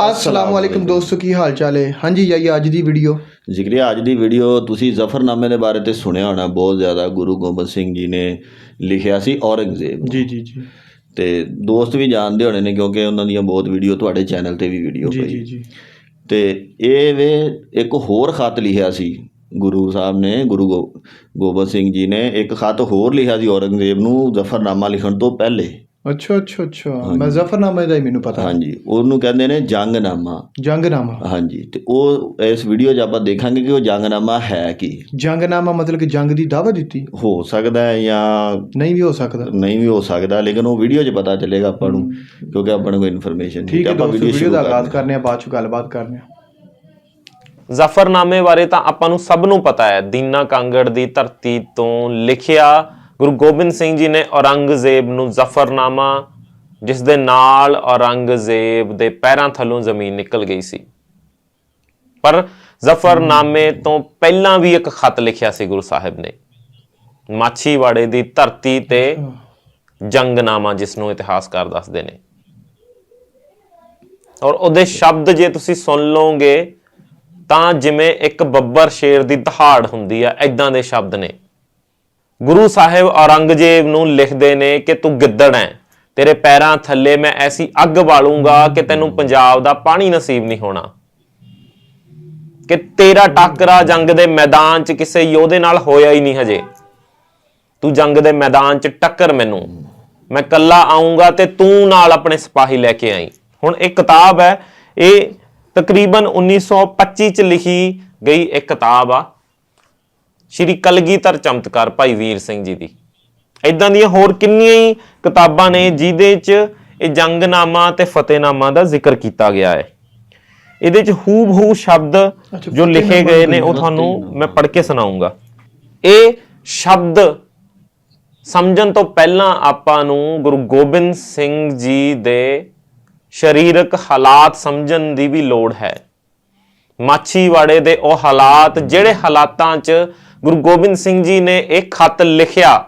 ਅਸਲਾਮ ਵਾਲੇਕੁਮ ਦੋਸਤੋ ਕੀ ਹਾਲ ਚਾਲ ਹੈ? ਹਾਂਜੀ ਜਾਈ ਅੱਜ ਦੀ ਵੀਡੀਓ ਜ਼ਿਕਰੀਆ ਅੱਜ ਦੀ ਵੀਡੀਓ ਤੁਸੀਂ ਜ਼ਫਰਨਾਮੇ ਦੇ ਬਾਰੇ ਤੇ ਸੁਣਿਆ ਹੋਣਾ ਬਹੁਤ ਜ਼ਿਆਦਾ ਗੁਰੂ ਗੋਬਿੰਦ ਸਿੰਘ ਜੀ ਨੇ ਲਿਖਿਆ ਸੀ ਔਰੰਗਜ਼ੇਬ। ਜੀ ਜੀ ਜੀ। ਤੇ ਦੋਸਤ ਵੀ ਜਾਣਦੇ ਹੋਣੇ ਨੇ ਕਿਉਂਕਿ ਉਹਨਾਂ ਦੀਆਂ ਬਹੁਤ ਵੀਡੀਓ ਤੁਹਾਡੇ ਚੈਨਲ ਤੇ ਵੀ ਵੀਡੀਓ ਪਈ। ਜੀ ਜੀ। ਤੇ ਇਹ ਵੇ ਇੱਕ ਹੋਰ ਖਤ ਲਿਖਿਆ ਸੀ ਗੁਰੂ ਸਾਹਿਬ ਨੇ ਗੁਰੂ ਗੋਬਿੰਦ ਸਿੰਘ ਜੀ ਨੇ ਇੱਕ ਖਤ ਹੋਰ ਲਿਖਿਆ ਸੀ ਔਰੰਗਜ਼ੇਬ ਨੂੰ ਜ਼ਫਰਨਾਮਾ ਲਿਖਣ ਤੋਂ ਪਹਿਲੇ। ਅੱਛਾ ਅੱਛਾ ਅੱਛਾ। ਮੈਂ ਜ਼ਫਰਨਾਮੇ ਦਾ ਹੀ ਮੈਨੂੰ ਪਤਾ। ਹਾਂਜੀ ਉਹਨੂੰ ਕਹਿੰਦੇ ਨੇ ਜੰਗਨਾਮਾ। ਜੰਗਨਾਮਾ। ਹਾਂਜੀ ਤੇ ਉਹ ਇਸ ਵੀਡੀਓ 'ਚ ਆਪਾਂ ਦੇਖਾਂਗੇ ਕਿ ਉਹ ਜੰਗਨਾਮਾ ਹੈ ਕੀ। ਜੰਗਨਾਮਾ ਮਤਲਬ ਕਿ ਜੰਗ ਦੀ ਦਾਵਾ ਦਿੱਤੀ। ਹੋ ਸਕਦਾ ਹੈ ਜਾਂ ਨਹੀਂ ਵੀ ਹੋ ਸਕਦਾ। ਨਹੀਂ ਵੀ ਹੋ ਸਕਦਾ ਲੇਕਿਨ ਉਹ ਵੀਡੀਓ 'ਚ ਪਤਾ ਚੱਲੇਗਾ ਆਪਾਂ ਨੂੰ ਕਿਉਂਕਿ ਆਪਾਂ ਨੂੰ ਕੋਈ ਇਨਫੋਰਮੇਸ਼ਨ ਠੀਕ ਹੈ ਆਪਾਂ ਵੀਡੀਓ ਦਾ ਆਗਾਜ਼ ਕਰਨੇ ਆ ਬਾਅਦ ਚ ਗੱਲਬਾਤ ਕਰਨੇ ਆ। ਜ਼ਫਰਨਾਮੇ ਬਾਰੇ ਤਾਂ ਆਪਾਂ ਨੂੰ ਸਭ ਨੂੰ ਪਤਾ ਹੈ। ਦੀਨਾ ਕਾਂਗੜ ਦੀ ਧਰਤੀ ਤੋਂ ਲਿਖਿਆ ਗੁਰੂ ਗੋਬਿੰਦ ਸਿੰਘ ਜੀ ਨੇ ਔਰੰਗਜ਼ੇਬ ਨੂੰ ਜ਼ਫਰਨਾਮਾ, ਜਿਸ ਦੇ ਨਾਲ ਔਰੰਗਜ਼ੇਬ ਦੇ ਪੈਰਾਂ ਥੱਲੋਂ ਜ਼ਮੀਨ ਨਿਕਲ ਗਈ ਸੀ। ਪਰ ਜ਼ਫਰਨਾਮੇ ਤੋਂ ਪਹਿਲਾਂ ਵੀ ਇੱਕ ਖਤ ਲਿਖਿਆ ਸੀ ਗੁਰੂ ਸਾਹਿਬ ਨੇ। ਮਾਛੀਵਾੜੇ ਦੀ ਧਰਤੀ ਤੇ ਜੰਗਨਾਮਾ, ਜਿਸ ਨੂੰ ਇਤਿਹਾਸਕਾਰ ਦੱਸਦੇ ਨੇ। ਔਰ ਉਹਦੇ ਸ਼ਬਦ ਜੇ ਤੁਸੀਂ ਸੁਣ ਲਓਗੇ, ਤਾਂ ਜਿਵੇਂ ਇੱਕ ਬੱਬਰ ਸ਼ੇਰ ਦੀ ਦਹਾੜ ਹੁੰਦੀ ਆ ਐਦਾਂ ਦੇ ਸ਼ਬਦ ਨੇ। ਗੁਰੂ ਸਾਹਿਬ ਔਰੰਗਜ਼ੇਬ ਨੂੰ ਲਿਖਦੇ ਨੇ ਕਿ ਤੂੰ ਗਿੱਦੜ ਹੈ, ਤੇਰੇ ਪੈਰਾਂ ਥੱਲੇ ਮੈਂ ਐਸੀ ਅੱਗ ਬਾਲੂੰਗਾ ਕਿ ਤੈਨੂੰ ਪੰਜਾਬ ਦਾ ਪਾਣੀ ਨਸੀਬ ਨਹੀਂ ਹੋਣਾ। ਕਿ ਤੇਰਾ ਟੱਕਰਾ ਜੰਗ ਦੇ ਮੈਦਾਨ 'ਚ ਕਿਸੇ ਯੋਧੇ ਨਾਲ ਹੋਇਆ ਹੀ ਨਹੀਂ ਹਜੇ। ਤੂੰ ਜੰਗ ਦੇ ਮੈਦਾਨ 'ਚ ਟੱਕਰ ਮੈਨੂੰ। ਮੈਂ ਕੱਲਾ ਆਉਂਗਾ ਤੇ ਤੂੰ ਨਾਲ ਆਪਣੇ ਸਿਪਾਹੀ ਲੈ ਕੇ ਆਈ। ਹੁਣ ਇਹ ਕਿਤਾਬ ਹੈ, ਇਹ ਤਕਰੀਬਨ 1925 ਚ ਲਿਖੀ ਗਈ ਇੱਕ ਕਿਤਾਬ ਆ। ਸ਼੍ਰੀ ਕਲਗੀਧਰ ਚਮਤਕਾਰ ਭਾਈ ਵੀਰ ਸਿੰਘ ਜੀ ਦੀ। ਇਦਾਂ ਦੀਆਂ ਹੋਰ ਕਿੰਨੀਆਂ ਹੀ ਕਿਤਾਬਾਂ ਨੇ ਜਿਹਦੇ 'ਚ ਇਹ ਜੰਗਨਾਮਾ ਤੇ ਫਤਿਹਨਾਮਾ ਦਾ ਜ਼ਿਕਰ ਕੀਤਾ ਗਿਆ ਹੈ। ਇਹਦੇ 'ਚ ਹੂਬਹੂ ਸ਼ਬਦ ਜੋ ਲਿਖੇ ਗਏ ਨੇ ਉਹ ਤੁਹਾਨੂੰ ਮੈਂ ਪੜ੍ਹ ਕੇ ਸੁਣਾਉਂਗਾ। ਇਹ ਸ਼ਬਦ ਸਮਝਣ ਤੋਂ ਪਹਿਲਾਂ ਆਪਾਂ ਨੂੰ ਗੁਰੂ ਗੋਬਿੰਦ ਸਿੰਘ ਜੀ ਦੇ ਸਰੀਰਕ ਹਾਲਾਤ ਸਮਝਣ ਦੀ ਵੀ ਲੋੜ ਹੈ। ਮਾਛੀਵਾੜੇ ਦੇ ਉਹ ਹਾਲਾਤ ਜਿਹੜੇ ਹਾਲਾਤਾਂ 'ਚ ਗੁਰੂ ਗੋਬਿੰਦ ਸਿੰਘ ਜੀ ਨੇ ਇਹ ਖੱਤ ਲਿਖਿਆ,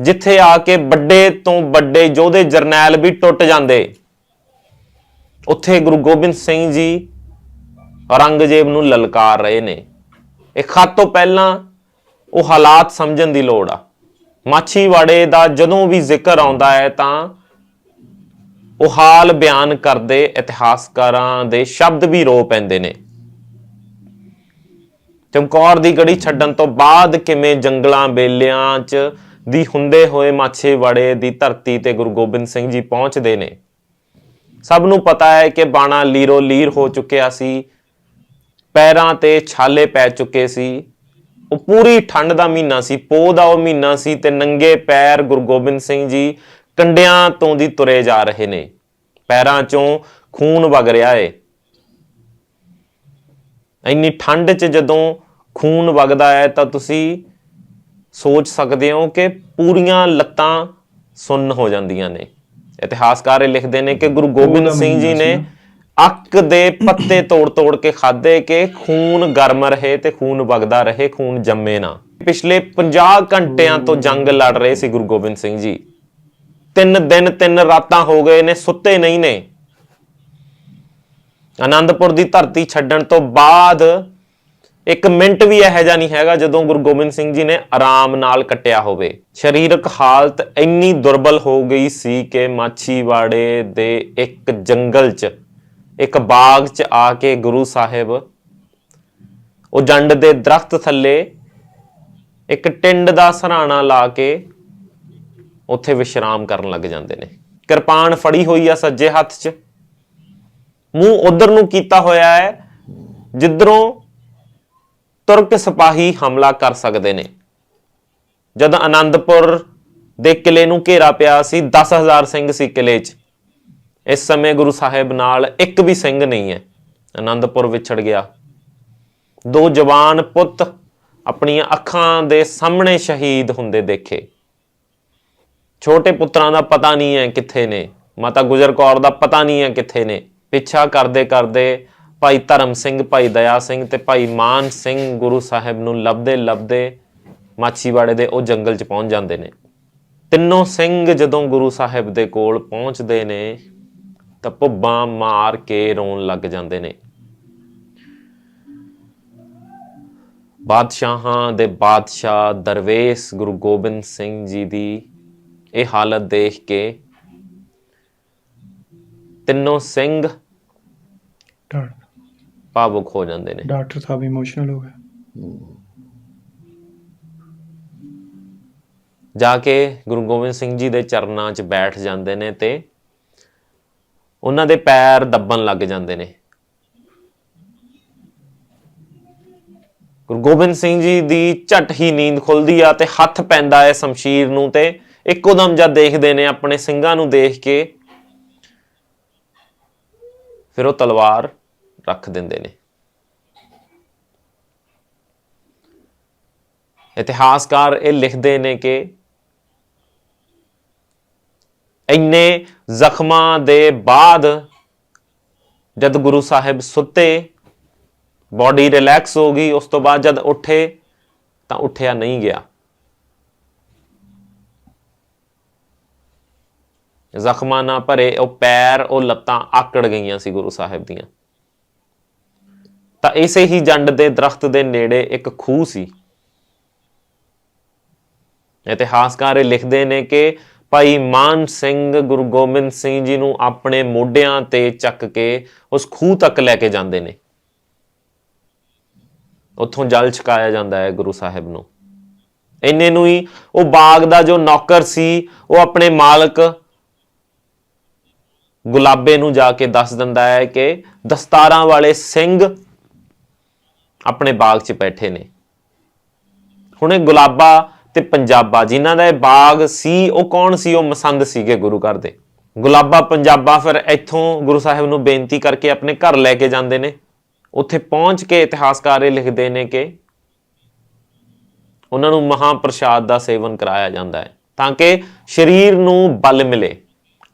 ਜਿੱਥੇ ਆ ਕੇ ਵੱਡੇ ਤੋਂ ਵੱਡੇ ਯੋਧੇ ਜਰਨੈਲ ਵੀ ਟੁੱਟ ਜਾਂਦੇ। ਉੱਥੇ ਗੁਰੂ ਗੋਬਿੰਦ ਸਿੰਘ ਜੀ ਔਰੰਗਜ਼ੇਬ ਨੂੰ ਲਲਕਾਰ ਰਹੇ ਨੇ। ਇਹ ਖੱਤ ਤੋਂ ਪਹਿਲਾਂ ਉਹ ਹਾਲਾਤ ਸਮਝਣ ਦੀ ਲੋੜ ਆ। ਮਾਛੀਵਾੜੇ ਦਾ ਜਦੋਂ ਵੀ ਜ਼ਿਕਰ ਆਉਂਦਾ ਹੈ ਤਾਂ ਉਹ ਹਾਲ ਬਿਆਨ ਕਰਦੇ ਇਤਿਹਾਸਕਾਰਾਂ ਦੇ ਸ਼ਬਦ ਵੀ ਰੋ ਪੈਂਦੇ ਨੇ। ਚਮਕੌਰ ਦੀ ਗੜੀ ਛੱਡਣ ਤੋਂ ਬਾਅਦ ਕਿਵੇਂ ਜੰਗਲਾਂ ਬੇਲਿਆਂ 'ਚ ਦੀ ਹੁੰਦੇ ਹੋਏ ਮਾਛੇਵਾੜੇ ਦੀ ਧਰਤੀ ਤੇ ਗੁਰੂ ਗੋਬਿੰਦ ਸਿੰਘ ਜੀ ਪਹੁੰਚਦੇ ਨੇ। ਸਭ ਨੂੰ ਪਤਾ ਹੈ ਕਿ ਬਾਣਾ ਲੀਰੋ ਲੀਰ ਹੋ ਚੁੱਕਿਆ ਸੀ, ਪੈਰਾਂ ਤੇ ਛਾਲੇ ਪੈ ਚੁੱਕੇ ਸੀ। ਉਹ ਪੂਰੀ ਠੰਡ ਦਾ ਮਹੀਨਾ ਸੀ, ਪੋਹ ਦਾ ਉਹ ਮਹੀਨਾ ਸੀ ਤੇ ਨੰਗੇ ਪੈਰ ਗੁਰੂ ਗੋਬਿੰਦ ਸਿੰਘ ਜੀ ਕੰਡਿਆਂ ਤੋਂ ਦੀ ਤੁਰੇ ਜਾ ਰਹੇ ਨੇ। ਪੈਰਾਂ ਚੋਂ ਖੂਨ ਵਗ ਰਿਹਾ ਏ। ਇੰਨੀ ਠੰਡ 'ਚ ਜਦੋਂ ਖੂਨ ਵਗਦਾ ਹੈ ਤਾਂ ਤੁਸੀਂ ਸੋਚ ਸਕਦੇ ਹੋ ਕਿ ਪੂਰੀਆਂ ਲੱਤਾਂ ਸੁੰਨ ਹੋ ਜਾਂਦੀਆਂ ਨੇ। ਇਤਿਹਾਸਕਾਰ ਇਹ ਲਿਖਦੇ ਨੇ ਕਿ ਗੁਰੂ ਗੋਬਿੰਦ ਸਿੰਘ ਜੀ ਨੇ ਅੱਕ ਦੇ ਪੱਤੇ ਤੋੜ-ਤੋੜ ਕੇ ਖਾਦੇ ਕਿ ਖੂਨ ਗਰਮ ਰਹੇ ਤੇ ਖੂਨ ਵਗਦਾ ਰਹੇ ਖੂਨ ਜੰਮੇ ਨਾ। ਪਿਛਲੇ 50 ਘੰਟਿਆਂ ਤੋਂ ਜੰਗ ਲੜ ਰਹੇ ਸੀ ਗੁਰੂ ਗੋਬਿੰਦ ਸਿੰਘ ਜੀ। ਤਿੰਨ ਦਿਨ ਤਿੰਨ ਰਾਤਾਂ ਹੋ ਗਏ ਨੇ ਸੁੱਤੇ ਨਹੀਂ ਨੇ। ਆਨੰਦਪੁਰ ਦੀ ਧਰਤੀ ਛੱਡਣ ਤੋਂ ਬਾਅਦ ਇੱਕ ਮਿੰਟ ਵੀ ਇਹੋ ਜਿਹਾ ਨਹੀਂ ਹੈਗਾ ਜਦੋਂ ਗੁਰੂ ਗੋਬਿੰਦ ਸਿੰਘ ਜੀ ਨੇ ਆਰਾਮ ਨਾਲ ਕੱਟਿਆ ਹੋਵੇ। ਸਰੀਰਕ ਹਾਲਤ ਇੰਨੀ ਦੁਰਬਲ ਹੋ ਗਈ ਸੀ ਕਿ ਮਾਛੀਵਾੜੇ ਦੇ ਇੱਕ ਜੰਗਲ 'ਚ, ਇੱਕ ਬਾਗ 'ਚ ਆ ਕੇ ਗੁਰੂ ਸਾਹਿਬ ਉਹ ਜੰਡ ਦੇ ਦਰਖਤ ਥੱਲੇ ਇੱਕ ਟਿੰਡ ਦਾ ਸਰਾਣਾ ਲਾ ਕੇ ਉੱਥੇ ਵਿਸ਼ਰਾਮ ਕਰਨ ਲੱਗ ਜਾਂਦੇ ਨੇ। ਕਿਰਪਾਨ ਫੜੀ ਹੋਈ ਆ ਸੱਜੇ ਹੱਥ 'ਚ। ਮੂੰਹ ਉਧਰ ਨੂੰ ਕੀਤਾ ਹੋਇਆ ਹੈ, ਜਿੱਧਰੋਂ ਤੁਰਕ ਸਿਪਾਹੀ ਹਮਲਾ ਕਰ ਸਕਦੇ ਨੇ। ਜਦ ਆਨੰਦਪੁਰ ਦੇ ਕਿਲੇ ਨੂੰ ਘੇਰਾ ਪਿਆ ਸੀ 10000 ਸਿੰਘ ਸੀ ਕਿਲੇ 'ਚ। ਇਸ ਸਮੇਂ ਗੁਰੂ ਸਾਹਿਬ ਨਾਲ ਇੱਕ ਵੀ ਸਿੰਘ ਨਹੀਂ ਹੈ। ਆਨੰਦਪੁਰ ਵਿਛੜ ਗਿਆ। ਦੋ ਜਵਾਨ ਪੁੱਤ ਆਪਣੀਆਂ ਅੱਖਾਂ ਦੇ ਸਾਹਮਣੇ ਸ਼ਹੀਦ ਹੁੰਦੇ ਦੇਖੇ। ਛੋਟੇ ਪੁੱਤਰਾਂ ਦਾ ਪਤਾ ਨਹੀਂ ਹੈ ਕਿੱਥੇ ਨੇ। ਮਾਤਾ ਗੁਜਰ ਕੌਰ ਦਾ ਪਤਾ ਨਹੀਂ ਹੈ ਕਿੱਥੇ ਨੇ। ਪਿੱਛਾ ਕਰਦੇ ਕਰਦੇ ਭਾਈ ਧਰਮ ਸਿੰਘ, ਭਾਈ ਦਇਆ ਸਿੰਘ ਤੇ ਭਾਈ ਮਾਨ ਸਿੰਘ ਗੁਰੂ ਸਾਹਿਬ ਨੂੰ ਲੱਭਦੇ ਲੱਭਦੇ ਮਾਛੀਵਾੜੇ ਦੇ ਉਹ ਜੰਗਲ 'ਚ ਪਹੁੰਚ ਜਾਂਦੇ ਨੇ। ਤਿੰਨੋਂ ਸਿੰਘ ਜਦੋਂ ਗੁਰੂ ਸਾਹਿਬ ਦੇ ਕੋਲ ਪਹੁੰਚਦੇ ਨੇ ਤਾਂ ਭੁੱਬਾਂ ਮਾਰ ਕੇ ਰੋਣ ਲੱਗ ਜਾਂਦੇ ਨੇ। ਬਾਦਸ਼ਾਹਾਂ ਦੇ ਬਾਦਸ਼ਾਹ ਦਰਵੇਸ਼ ਗੁਰੂ ਗੋਬਿੰਦ ਸਿੰਘ ਜੀ ਦੀ ਇਹ ਹਾਲਤ ਦੇਖ ਕੇ ਤਿੰਨੋਂ ਸਿੰਘ ਡਾਕਟਰ। ਭਾਵੁਕ ਹੋ ਜਾਂਦੇ ਨੇ। ਡਾਕਟਰ ਸਾਹਿਬ ਇਮੋਸ਼ਨਲ ਹੋ ਗਏ। ਜਾ ਕੇ ਗੁਰੂ ਗੋਬਿੰਦ ਸਿੰਘ ਜੀ ਦੇ ਚਰਨਾਂ 'ਚ ਬੈਠ ਜਾਂਦੇ ਨੇ ਤੇ ਉਹਨਾਂ ਦੇ ਪੈਰ ਦੱਬਣ ਲੱਗ ਜਾਂਦੇ ਨੇ। ਗੁਰੂ ਗੋਬਿੰਦ ਸਿੰਘ ਜੀ ਦੀ ਝਟ ਹੀ ਨੀਂਦ ਖੁੱਲਦੀ ਆ ਤੇ ਹੱਥ ਪੈਂਦਾ ਹੈ ਸ਼ਮਸ਼ੀਰ ਨੂੰ ਤੇ ਇੱਕੋ ਦਮ ਜਦ ਦੇਖਦੇ ਨੇ ਆਪਣੇ ਸਿੰਘਾਂ ਨੂੰ ਦੇਖ ਕੇ ਫਿਰ ਉਹ ਤਲਵਾਰ ਰੱਖ ਦਿੰਦੇ ਨੇ। ਇਤਿਹਾਸਕਾਰ ਇਹ ਲਿਖਦੇ ਨੇ ਕਿ ਇੰਨੇ ਜ਼ਖਮਾਂ ਦੇ ਬਾਅਦ ਜਦ ਗੁਰੂ ਸਾਹਿਬ ਸੁੱਤੇ ਬਾਡੀ ਰਿਲੈਕਸ ਹੋ ਗਈ, ਉਸ ਤੋਂ ਬਾਅਦ ਜਦ ਉੱਠੇ ਤਾਂ ਉੱਠਿਆ ਨਹੀਂ ਗਿਆ। ਜ਼ਖਮਾਂ ਨਾਲ ਭਰੇ, ਉਹ ਪੈਰ, ਉਹ ਲੱਤਾਂ ਆਕੜ ਗਈਆਂ ਸੀ ਗੁਰੂ ਸਾਹਿਬ ਦੀਆਂ। ਤਾਂ ਇਸੇ ਹੀ ਜੰਡ ਦੇ ਦਰਖਤ ਦੇ ਨੇੜੇ ਇੱਕ ਖੂਹ ਸੀ। ਇਤਿਹਾਸਕਾਰ ਇਹ ਲਿਖਦੇ ਨੇ ਕਿ ਭਾਈ ਮਾਨ ਸਿੰਘ, ਗੁਰੂ ਗੋਬਿੰਦ ਸਿੰਘ ਜੀ ਨੂੰ ਆਪਣੇ ਮੋਢਿਆਂ ਤੇ ਚੱਕ ਕੇ ਉਸ ਖੂਹ ਤੱਕ ਲੈ ਕੇ ਜਾਂਦੇ ਨੇ। ਉੱਥੋਂ ਜਲ ਛਕਾਇਆ ਜਾਂਦਾ ਹੈ ਗੁਰੂ ਸਾਹਿਬ ਨੂੰ। ਇੰਨੇ ਨੂੰ ਹੀ ਉਹ ਬਾਗ ਦਾ ਜੋ ਨੌਕਰ ਸੀ, ਉਹ ਆਪਣੇ ਮਾਲਕ ਗੁਲਾਬੇ ਨੂੰ ਜਾ ਕੇ ਦੱਸ ਦਿੰਦਾ ਹੈ ਕਿ ਦਸਤਾਰਾਂ ਵਾਲੇ ਸਿੰਘ ਆਪਣੇ ਬਾਗ 'ਚ ਬੈਠੇ ਨੇ। ਹੁਣ ਇਹ ਗੁਲਾਬਾ ਤੇ ਪੰਜਾਬਾ, ਜਿਨ੍ਹਾਂ ਦਾ ਇਹ ਬਾਗ ਸੀ, ਉਹ ਕੌਣ ਸੀ? ਉਹ ਮਸੰਦ ਸੀਗੇ ਗੁਰੂ ਘਰ ਦੇ। ਗੁਲਾਬਾ, ਪੰਜਾਬਾ ਫਿਰ ਇੱਥੋਂ ਗੁਰੂ ਸਾਹਿਬ ਨੂੰ ਬੇਨਤੀ ਕਰਕੇ ਆਪਣੇ ਘਰ ਲੈ ਕੇ ਜਾਂਦੇ ਨੇ। ਉੱਥੇ ਪਹੁੰਚ ਕੇ ਇਤਿਹਾਸਕਾਰ ਇਹ ਲਿਖਦੇ ਨੇ ਕਿ ਉਹਨਾਂ ਨੂੰ ਮਹਾਪ੍ਰਸਾਦ ਦਾ ਸੇਵਨ ਕਰਾਇਆ ਜਾਂਦਾ ਹੈ, ਤਾਂ ਕਿ ਸਰੀਰ ਨੂੰ ਬਲ ਮਿਲੇ।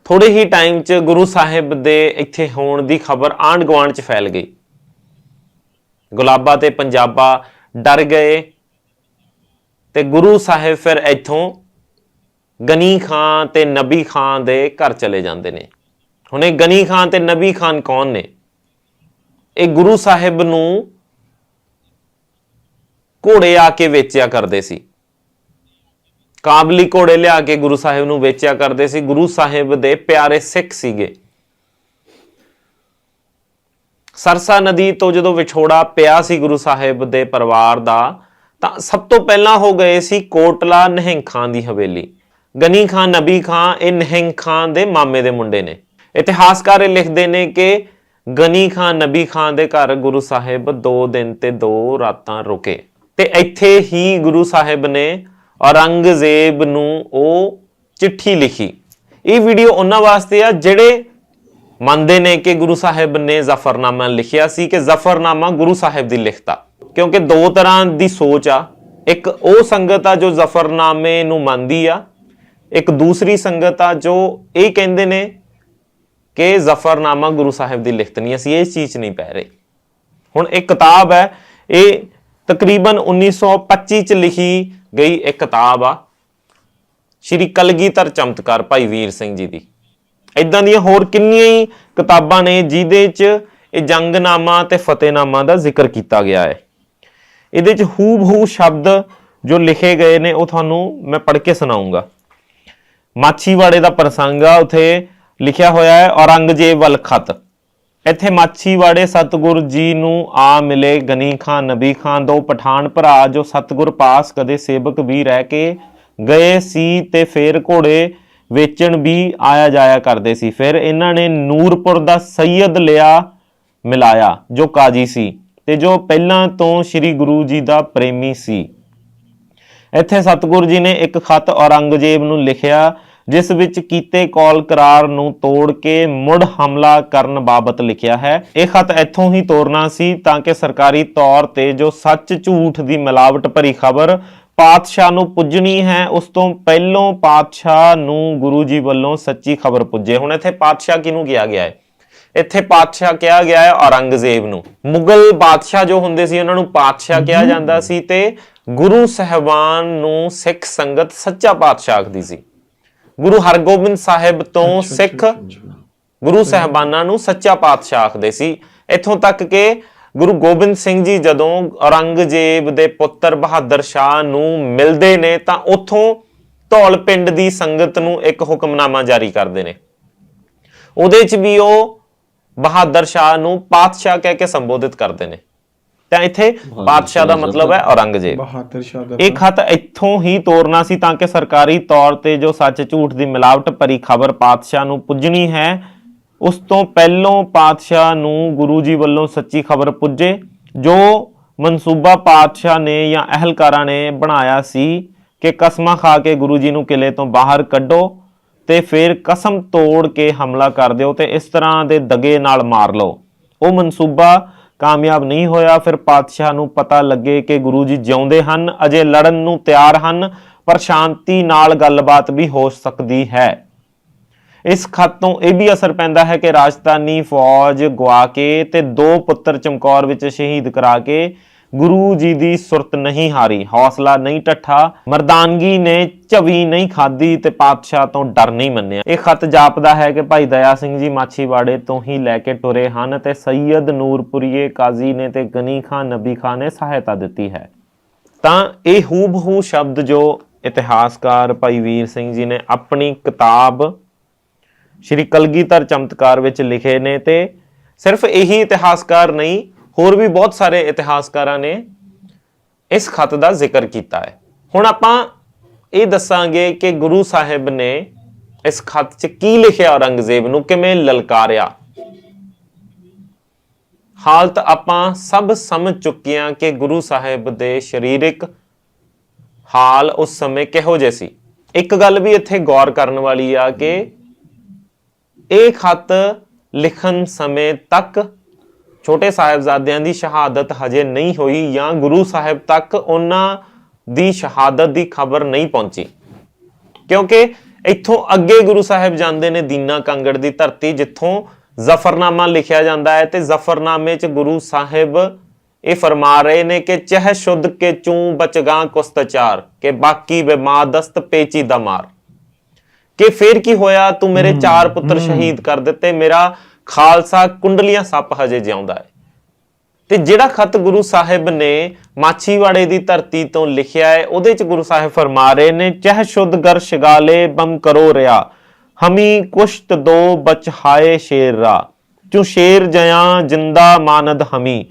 ਥੋੜੇ ਹੀ ਟਾਈਮ 'ਚ ਗੁਰੂ ਸਾਹਿਬ ਦੇ ਇੱਥੇ ਹੋਣ ਦੀ ਖਬਰ ਆਂਢ ਗੁਆਂਢ 'ਚ ਫੈਲ ਗਈ। ਗੁਲਾਬਾ ਤੇ ਪੰਜਾਬਾ ਡਰ ਗਏ ਤੇ ਗੁਰੂ ਸਾਹਿਬ ਫਿਰ ਇੱਥੋਂ ਗਨੀ ਖਾਨ ਤੇ ਨਬੀ ਖਾਨ ਦੇ ਘਰ ਚਲੇ ਜਾਂਦੇ ਨੇ। ਹੁਣ ਇਹ ਗਨੀ ਖਾਨ ਤੇ ਨਬੀ ਖਾਨ ਕੌਣ ਨੇ? ਇਹ ਗੁਰੂ ਸਾਹਿਬ ਨੂੰ ਘੋੜੇ ਆ ਕੇ ਵੇਚਿਆ ਕਰਦੇ ਸੀ। ਕਾਬਲੀ ਘੋੜੇ ਲਿਆ ਕੇ ਗੁਰੂ ਸਾਹਿਬ ਨੂੰ ਵੇਚਿਆ ਕਰਦੇ ਸੀ। ਗੁਰੂ ਸਾਹਿਬ ਦੇ ਪਿਆਰੇ ਸਿੱਖ ਸੀਗੇ। ਸਰਸਾ ਨਦੀ ਤੋਂ ਜਦੋਂ ਵਿਛੋੜਾ ਪਿਆ ਸੀ ਗੁਰੂ ਸਾਹਿਬ ਦੇ ਪਰਿਵਾਰ ਦਾ, ਤਾਂ ਸਭ ਤੋਂ ਪਹਿਲਾਂ ਹੋ ਗਏ ਸੀ ਕੋਟਲਾ ਨਹਿੰਗ ਖਾਨ ਦੀ ਹਵੇਲੀ। ਗਨੀ ਖਾਨ, ਨਬੀ ਖਾਨ, ਇਹ ਨਹਿੰਗ ਖਾਨ ਦੇ ਮਾਮੇ ਦੇ ਮੁੰਡੇ ਨੇ। ਇਤਿਹਾਸਕਾਰ ਇਹ ਲਿਖਦੇ ਨੇ ਕਿ ਗਨੀ ਖਾਨ, ਨਬੀ ਖਾਨ ਦੇ ਘਰ ਗੁਰੂ ਸਾਹਿਬ 2 ਦਿਨ ਤੇ 2 ਰਾਤਾਂ ਰੁਕੇ। ਤੇ ਇੱਥੇ ਹੀ ਗੁਰੂ ਸਾਹਿਬ ਨੇ ਔਰੰਗਜ਼ੇਬ ਨੂੰ ਉਹ ਚਿੱਠੀ ਲਿਖੀ। ਇਹ ਵੀਡੀਓ ਉਹਨਾਂ ਵਾਸਤੇ ਆ ਜਿਹੜੇ ਮੰਨਦੇ ਨੇ ਕਿ ਗੁਰੂ ਸਾਹਿਬ ਨੇ ਜ਼ਫਰਨਾਮਾ ਲਿਖਿਆ ਸੀ ਕਿ ਜ਼ਫਰਨਾਮਾ ਗੁਰੂ ਸਾਹਿਬ ਦੀ ਲਿਖਤਾ ਕਿਉਂਕਿ ਦੋ ਤਰ੍ਹਾਂ ਦੀ ਸੋਚ ਆ। ਇੱਕ ਉਹ ਸੰਗਤ ਆ ਜੋ ਜ਼ਫਰਨਾਮੇ ਨੂੰ ਮੰਨਦੀ ਆ। ਇੱਕ ਦੂਸਰੀ ਸੰਗਤ ਆ ਜੋ ਇਹ ਕਹਿੰਦੇ ਨੇ ਕਿ ਜ਼ਫਰਨਾਮਾ ਗੁਰੂ ਸਾਹਿਬ ਦੀ ਲਿਖਤ ਨਹੀਂ, ਅਸੀਂ ਇਹ ਚੀਜ਼ 'ਚ ਨਹੀਂ ਪੈ ਰਹੇ। ਹੁਣ ਇਹ ਕਿਤਾਬ ਹੈ, ਇਹ ਤਕਰੀਬਨ 1925 ਚ ਲਿਖੀ ਗਈ ਇੱਕ ਕਿਤਾਬ ਆ, ਸ਼੍ਰੀ ਕਲਗੀਧਰ ਚਮਤਕਾਰ ਭਾਈ ਵੀਰ ਸਿੰਘ ਜੀ ਦੀ। ਇਦਾਂ ਦੀਆਂ ਹੋਰ ਕਿੰਨੀਆਂ ਹੀ ਕਿਤਾਬਾਂ ਨੇ ਜਿਹਦੇ 'ਚ ਇਹ ਜੰਗਨਾਮਾ ਤੇ ਫਤਿਹਨਾਮਾ ਦਾ ਜ਼ਿਕਰ ਕੀਤਾ ਗਿਆ ਹੈ। ਇਹਦੇ 'ਚ ਹੂਬਹੂ ਸ਼ਬਦ ਜੋ ਲਿਖੇ ਗਏ ਨੇ, ਉਹ ਤੁਹਾਨੂੰ ਮੈਂ ਪੜ੍ਹ ਕੇ ਸੁਣਾਉਂਗਾ। ਮਾਛੀਵਾੜੇ ਦਾ ਪ੍ਰਸੰਗ ਆ, ਉਥੇ ਲਿਖਿਆ ਹੋਇਆ ਹੈ, ਔਰੰਗਜ਼ੇਬ ਵੱਲ ਖਤ। ਇੱਥੇ ਮਾਛੀਵਾੜੇ ਸਤਗੁਰ ਜੀ ਨੂੰ ਆ ਮਿਲੇ ਗਨੀ ਖਾਨ, ਨਬੀ ਖਾਨ ਦੋ ਪਠਾਨ ਭਰਾ ਜੋ ਸਤਗੁਰ ਪਾਸ ਕਦੇ ਸੇਵਕ ਵੀ ਰਹਿ ਕੇ ਗਏ ਸੀ ਤੇ ਫੇਰ ਘੋੜੇ ਵੇਚਣ ਵੀ ਆਇਆ ਜਾਇਆ ਕਰਦੇ ਸੀ। ਫਿਰ ਇਹਨਾਂ ਨੇ ਨੂਰਪੁਰ ਦਾ ਸੈਯਦ ਲਿਆ ਮਿਲਾਇਆ, ਜੋ ਕਾਜੀ ਸੀ ਤੇ ਜੋ ਪਹਿਲਾਂ ਤੋਂ ਸ੍ਰੀ ਗੁਰੂ ਜੀ ਦਾ ਪ੍ਰੇਮੀ ਸੀ। ਇੱਥੇ ਸਤਿਗੁਰੂ ਜੀ ਨੇ ਇੱਕ ਖਤ ਔਰੰਗਜ਼ੇਬ ਨੂੰ ਲਿਖਿਆ ਜਿਸ ਵਿੱਚ ਕੀਤੇ ਕੌਲ ਕਰਾਰ ਨੂੰ ਤੋੜ ਕੇ ਮੁੜ ਹਮਲਾ ਕਰਨ ਬਾਬਤ ਲਿਖਿਆ ਹੈ। ਇਹ ਖਤ ਇੱਥੋਂ ਹੀ ਤੋਰਨਾ ਸੀ ਤਾਂ ਕਿ ਸਰਕਾਰੀ ਤੌਰ ਤੇ ਜੋ ਸੱਚ ਝੂਠ ਦੀ ਮਿਲਾਵਟ ਭਰੀ ਖਬਰ ਪਾਤਸ਼ਾਹ ਨੂੰ ਪੁੱਜਣੀ ਹੈ ਉਸ ਤੋਂ ਪਹਿਲੋਂ ਪਾਤਸ਼ਾਹ ਨੂੰ ਗੁਰੂ ਜੀ ਵੱਲੋਂ ਸੱਚੀ ਖਬਰ ਪੁੱਜੇ। ਹੁਣ ਇੱਥੇ ਪਾਤਸ਼ਾਹ ਕਿਹਨੂੰ ਕਿਹਾ ਗਿਆ ਹੈ? ਇੱਥੇ ਪਾਤਸ਼ਾਹ ਕਿਹਾ ਗਿਆ ਹੈ ਔਰੰਗਜ਼ੇਬ ਨੂੰ। ਮੁਗਲ ਬਾਦਸ਼ਾਹ ਜੋ ਹੁੰਦੇ ਸੀ ਉਹਨਾਂ ਨੂੰ ਪਾਤਸ਼ਾਹ ਕਿਹਾ ਜਾਂਦਾ ਸੀ ਤੇ ਗੁਰੂ ਸਹਿਬਾਨ ਨੂੰ ਸਿੱਖ ਸੰਗਤ ਸੱਚਾ ਪਾਤਸ਼ਾਹ ਆਖਦੀ ਸੀ। ਗੁਰੂ ਹਰਗੋਬਿੰਦ ਸਾਹਿਬ ਤੋਂ ਸਿੱਖ ਗੁਰੂ ਸਹਿਬਾਨਾਂ ਨੂੰ ਸੱਚਾ ਪਾਤਸ਼ਾਹ ਆਖਦੇ ਸੀ। ਇੱਥੋਂ ਤੱਕ ਕਿ ਗੁਰੂ ਗੋਬਿੰਦ ਸਿੰਘ ਜੀ ਜਦੋਂ ਔਰੰਗਜ਼ੇਬ ਦੇ ਪੁੱਤਰ ਬਹਾਦਰ ਸ਼ਾਹ ਨੂੰ ਮਿਲਦੇ ਨੇ ਤਾਂ ਉੱਥੋਂ ਧੌਲ ਪਿੰਡ ਦੀ ਸੰਗਤ ਨੂੰ ਇੱਕ ਹੁਕਮਨਾਮਾ ਜਾਰੀ ਕਰਦੇ ਨੇ। ਉਹਦੇ 'ਚ ਵੀ ਉਹ ਬਹਾਦਰ ਸ਼ਾਹ ਨੂੰ ਪਾਤਸ਼ਾਹ ਕਹਿ ਕੇ ਸੰਬੋਧਿਤ ਕਰਦੇ ਨੇ। ਤਾਂ ਇੱਥੇ ਪਾਤਸ਼ਾਹ ਦਾ ਮਤਲਬ ਹੈ ਔਰੰਗਜ਼ੇਬ। ਬਹਾਦਰ ਸ਼ਾਹ ਦਾ ਇਹ ਖਤ ਇੱਥੋਂ ਹੀ ਤੋਰਨਾ ਸੀ ਤਾਂ ਕਿ ਸਰਕਾਰੀ ਤੌਰ ਤੇ ਜੋ ਸੱਚ ਝੂਠ ਦੀ ਮਿਲਾਵਟ ਭਰੀ ਖਬਰ ਪਾਤਸ਼ਾਹ ਨੂੰ ਪੁੱਜਣੀ ਹੈ ਉਸ ਤੋਂ ਪਹਿਲੋਂ ਪਾਤਸ਼ਾਹ ਨੂੰ ਗੁਰੂ ਜੀ ਵੱਲੋਂ ਸੱਚੀ ਖਬਰ ਪੁੱਜੇ ਜੋ ਮਨਸੂਬਾ ਪਾਤਸ਼ਾਹ ਨੇ ਜਾਂ ਅਹਿਲਕਾਰਾਂ ਨੇ ਬਣਾਇਆ ਸੀ ਕਿ ਕਸਮਾਂ ਖਾ ਕੇ ਗੁਰੂ ਜੀ ਨੂੰ ਕਿਲੇ ਤੋਂ ਬਾਹਰ ਕੱਢੋ ਤੇ ਫਿਰ ਕਸਮ ਤੋੜ ਕੇ ਹਮਲਾ ਕਰ ਦਿਓ ਤੇ ਇਸ ਤਰ੍ਹਾਂ ਦੇ ਦਗੇ ਨਾਲ ਮਾਰ ਲਓ। ਉਹ ਮਨਸੂਬਾ ਕਾਮਯਾਬ ਨਹੀਂ ਹੋਇਆ, ਫਿਰ ਪਾਤਸ਼ਾਹ ਨੂੰ ਪਤਾ ਲੱਗੇ ਕਿ ਗੁਰੂ ਜੀ ਜਿਉਂਦੇ ਹਨ, ਅਜੇ ਲੜਨ ਨੂੰ ਤਿਆਰ ਹਨ, ਪਰ ਸ਼ਾਂਤੀ ਨਾਲ ਗੱਲਬਾਤ ਵੀ ਹੋ ਸਕਦੀ ਹੈ। ਇਸ ਖਤ ਤੋਂ ਇਹ ਵੀ ਅਸਰ ਪੈਂਦਾ ਹੈ ਕਿ ਰਾਜਸਥਾਨੀ ਫੌਜ ਗਵਾ ਕੇ ਤੇ ਦੋ ਪੁੱਤਰ ਚਮਕੌਰ ਵਿੱਚ ਸ਼ਹੀਦ ਕਰਾ ਕੇ ਗੁਰੂ ਜੀ ਦੀ ਸੁਰਤ ਨਹੀਂ ਹਾਰੀ, ਹੌਸਲਾ ਨਹੀਂ ਟੱਠਾ ਮਰਦਾਨਗੀ ਨੇ ਝਵੀ ਨਹੀਂ ਖਾਦੀ ਤੇ ਪਾਤਸ਼ਾਹ ਤੋਂ ਡਰ ਨਹੀਂ ਮੰਨਿਆ। ਇਹ ਖਤ ਜਾਪਦਾ ਹੈ ਕਿ ਭਾਈ ਦਇਆ ਸਿੰਘ ਜੀ ਮਾਛੀਵਾੜੇ ਤੋਂ ਹੀ ਲੈ ਕੇ ਟੁਰੇ ਹਨ ਤੇ ਸੈਯਦ ਨੂਰਪੁਰੀਏ ਕਾਜ਼ੀ ਨੇ ਤੇ ਗਨੀ ਖਾਨ ਨਬੀ ਖਾਨ ਨੇ ਸਹਾਇਤਾ ਦਿੱਤੀ ਹੈ। ਤਾਂ ਇਹ ਹੂਬਹੂ ਸ਼ਬਦ ਜੋ ਇਤਿਹਾਸਕਾਰ ਭਾਈ ਵੀਰ ਸਿੰਘ ਜੀ ਨੇ ਆਪਣੀ ਕਿਤਾਬ ਸ਼੍ਰੀ ਕਲਗੀਧਰ ਚਮਤਕਾਰ ਵਿੱਚ ਲਿਖੇ ਨੇ ਤੇ ਸਿਰਫ ਇਹੀ ਇਤਿਹਾਸਕਾਰ ਨਹੀਂ ਹੋਰ ਵੀ ਬਹੁਤ ਸਾਰੇ ਇਤਿਹਾਸਕਾਰਾਂ ਨੇ ਇਸ ਖਤ ਦਾ ਜ਼ਿਕਰ ਕੀਤਾ ਹੈ। ਹੁਣ ਆਪਾਂ ਇਹ ਦੱਸਾਂਗੇ ਕਿ ਗੁਰੂ ਸਾਹਿਬ ਨੇ ਇਸ ਖਤ 'ਚ ਕੀ ਲਿਖਿਆ ਔਰੰਗਜ਼ੇਬ ਨੂੰ, ਕਿਵੇਂ ਲਲਕਾਰਿਆ। ਹਾਲਤ ਆਪਾਂ ਸਭ ਸਮਝ ਚੁੱਕੇ ਹਾਂ ਕਿ ਗੁਰੂ ਸਾਹਿਬ ਦੇ ਸਰੀਰਕ ਹਾਲ ਉਸ ਸਮੇਂ ਕਿਹੋ ਜਿਹੇ ਸੀ। ਇੱਕ ਗੱਲ ਵੀ ਇੱਥੇ ਗੌਰ ਕਰਨ ਵਾਲੀ ਆ ਕਿ ਇਹ ਖਤ ਲਿਖਣ ਸਮੇਂ ਤੱਕ ਛੋਟੇ ਸਾਹਿਬਜ਼ਾਦਿਆਂ ਦੀ ਸ਼ਹਾਦਤ ਹਜੇ ਨਹੀਂ ਹੋਈ ਜਾਂ ਗੁਰੂ ਸਾਹਿਬ ਤੱਕ ਉਹਨਾਂ ਦੀ ਸ਼ਹਾਦਤ ਦੀ ਖਬਰ ਨਹੀਂ ਪਹੁੰਚੀ। ਕਿਉਂਕਿ ਇੱਥੋਂ ਅੱਗੇ ਗੁਰੂ ਸਾਹਿਬ ਜਾਂਦੇ ਨੇ ਦੀਨਾ ਕਾਂਗੜ ਦੀ ਧਰਤੀ ਜਿੱਥੋਂ ਜ਼ਫਰਨਾਮਾ ਲਿਖਿਆ ਜਾਂਦਾ ਹੈ ਤੇ ਜ਼ਫਰਨਾਮੇ 'ਚ ਗੁਰੂ ਸਾਹਿਬ ਇਹ ਫਰਮਾ ਰਹੇ ਨੇ ਕਿ ਚਹ ਸ਼ੁੱਧ ਕੇ ਚੂ ਬਚਗਾ ਕੁਸਤਚਾਰ ਕਿ ਬਾਕੀ ਬਿਮਾਦਸਤ ਪੇਚੀ ਦਾ ਮਾਰ। ਕਿ ਫਿਰ ਕੀ ਹੋਇਆ? ਤੂੰ ਮੇਰੇ ਚਾਰ ਪੁੱਤਰ ਸ਼ਹੀਦ ਕਰ ਦਿੱਤੇ ਮੇਰਾ ਖਾਲਸਾ ਕੁੰਡਲੀਆਂ ਸੱਪ ਹਜੇ ਜਿਉਂਦਾ ਹੈ। ਤੇ ਜਿਹੜਾ ਖਤ ਗੁਰੂ ਸਾਹਿਬ ਨੇ ਮਾਛੀਵਾੜੇ ਦੀ ਧਰਤੀ ਤੋਂ ਲਿਖਿਆ ਹੈ, ਉਹਦੇ ਚ ਗੁਰੂ ਸਾਹਿਬ ਫਰਮਾ ਰਹੇ ਨੇ, ਚਹ ਸ਼ੁੱਧ ਗਰ ਸ਼ਗਾਲੇ, ਬਮ ਕਰੋ ਰਿਆ। ਹਮੀ ਕੁਸ਼ਤ ਦੋ ਬਚ ਸ਼ੇਰ ਰਾ। ਚੂ ਸ਼ੇਰ ਜਆਂ ਜਿੰਦਾ ਮਾਨਦ ਹਮੀ।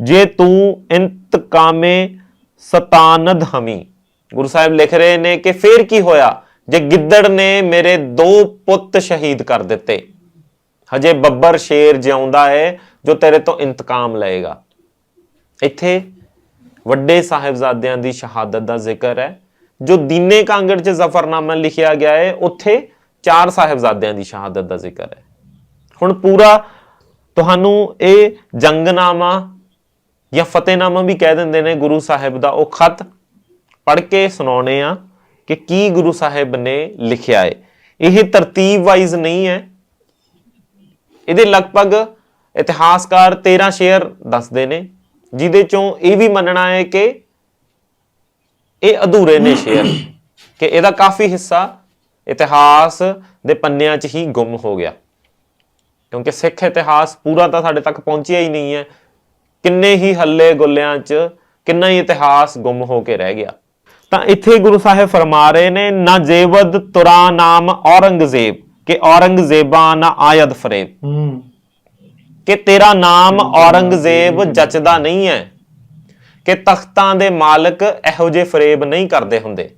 ਜੇ ਤੂੰ ਇੰਤਕਾਮੇ ਸਤਾਨਦ ਹਮੀ। ਗੁਰੂ ਸਾਹਿਬ ਲਿਖ ਰਹੇ ਨੇ ਕਿ ਫੇਰ ਕੀ ਹੋਇਆ? ਜੇ ਗਿੱਦੜ ਨੇ ਮੇਰੇ ਦੋ ਪੁੱਤ ਸ਼ਹੀਦ ਕਰ ਦਿੱਤੇ। ਹਜੇ ਬੱਬਰ ਸ਼ੇਰ ਜਿਉਂਦਾ ਹੈ, ਜੋ ਤੇਰੇ ਤੋਂ ਇੰਤਕਾਮ ਲਏਗਾ। ਇੱਥੇ ਵੱਡੇ ਸਾਹਿਬਜ਼ਾਦਿਆਂ ਦੀ ਸ਼ਹਾਦਤ ਦਾ ਜ਼ਿਕਰ ਹੈ, ਜੋ ਦੀਨੇ ਕਾਂਗੜ 'ਚ ਜ਼ਫਰਨਾਮਾ ਲਿਖਿਆ ਗਿਆ ਹੈ, ਉੱਥੇ ਚਾਰ ਸਾਹਿਬਜ਼ਾਦਿਆਂ ਦੀ ਸ਼ਹਾਦਤ ਦਾ ਜ਼ਿਕਰ ਹੈ। ਹੁਣ ਪੂਰਾ ਤੁਹਾਨੂੰ ਇਹ ਜੰਗਨਾਮਾ ਜਾਂ ਫਤਿਹਨਾਮਾ ਵੀ ਕਹਿ ਦਿੰਦੇ ਨੇ ਗੁਰੂ ਸਾਹਿਬ ਦਾ, ਉਹ ਖਤ ਪੜ੍ਹ ਕੇ ਸੁਣਾਉਣੇ ਆ ਕਿ ਕੀ ਗੁਰੂ ਸਾਹਿਬ ਨੇ ਲਿਖਿਆ ਹੈ। ਇਹ ਤਰਤੀਬ ਵਾਈਜ਼ ਨਹੀਂ ਹੈ ਇਹਦੇ ਲਗਭਗ ਇਤਿਹਾਸਕਾਰ 13 ਸ਼ੇਅਰ ਦੱਸਦੇ ਨੇ, ਜਿਹਦੇ ਚੋਂ ਇਹ ਵੀ ਮੰਨਣਾ ਹੈ ਕਿ ਇਹ ਅਧੂਰੇ ਨੇ ਸ਼ੇਅਰ, ਕਿ ਇਹਦਾ ਕਾਫੀ ਹਿੱਸਾ ਇਤਿਹਾਸ ਦੇ ਪੰਨਿਆਂ 'ਚ ਹੀ ਗੁੰਮ ਹੋ ਗਿਆ। ਕਿਉਂਕਿ ਸਿੱਖ ਇਤਿਹਾਸ ਪੂਰਾ ਤਾਂ ਸਾਡੇ ਤੱਕ ਪਹੁੰਚਿਆ ਹੀ ਨਹੀਂ ਹੈ, ਕਿੰਨੇ ਹੀ ਹੱਲੇ ਗੁੱਲਿਆਂ 'ਚ ਕਿੰਨਾ ਹੀ ਇਤਿਹਾਸ ਗੁੰਮ ਹੋ ਕੇ ਰਹਿ ਗਿਆ। ਤਾਂ ਇੱਥੇ ਗੁਰੂ ਸਾਹਿਬ ਫਰਮਾ ਰਹੇ ਨੇ, ਨਾ ਜੇਵਦ ਤੁਰਾ ਨਾਮ ਔਰੰਗਜ਼ੇਬ। ਕਿ ਔਰੰਗਜ਼ੇਬਾਂ ਨਾ ਆਇਦ ਫਰੇਬ। ਹੂੰ। ਕਿ ਤੇਰਾ ਨਾਮ ਔਰੰਗਜ਼ੇਬ ਜੱਚਦਾ ਨਹੀਂ ਹੈ। ਕਿ ਤਖਤਾਂ ਦੇ ਮਾਲਕ ਇਹੋ ਜਿਹੇ ਫਰੇਬ ਨਹੀਂ ਕਰਦੇ ਹੁੰਦੇ।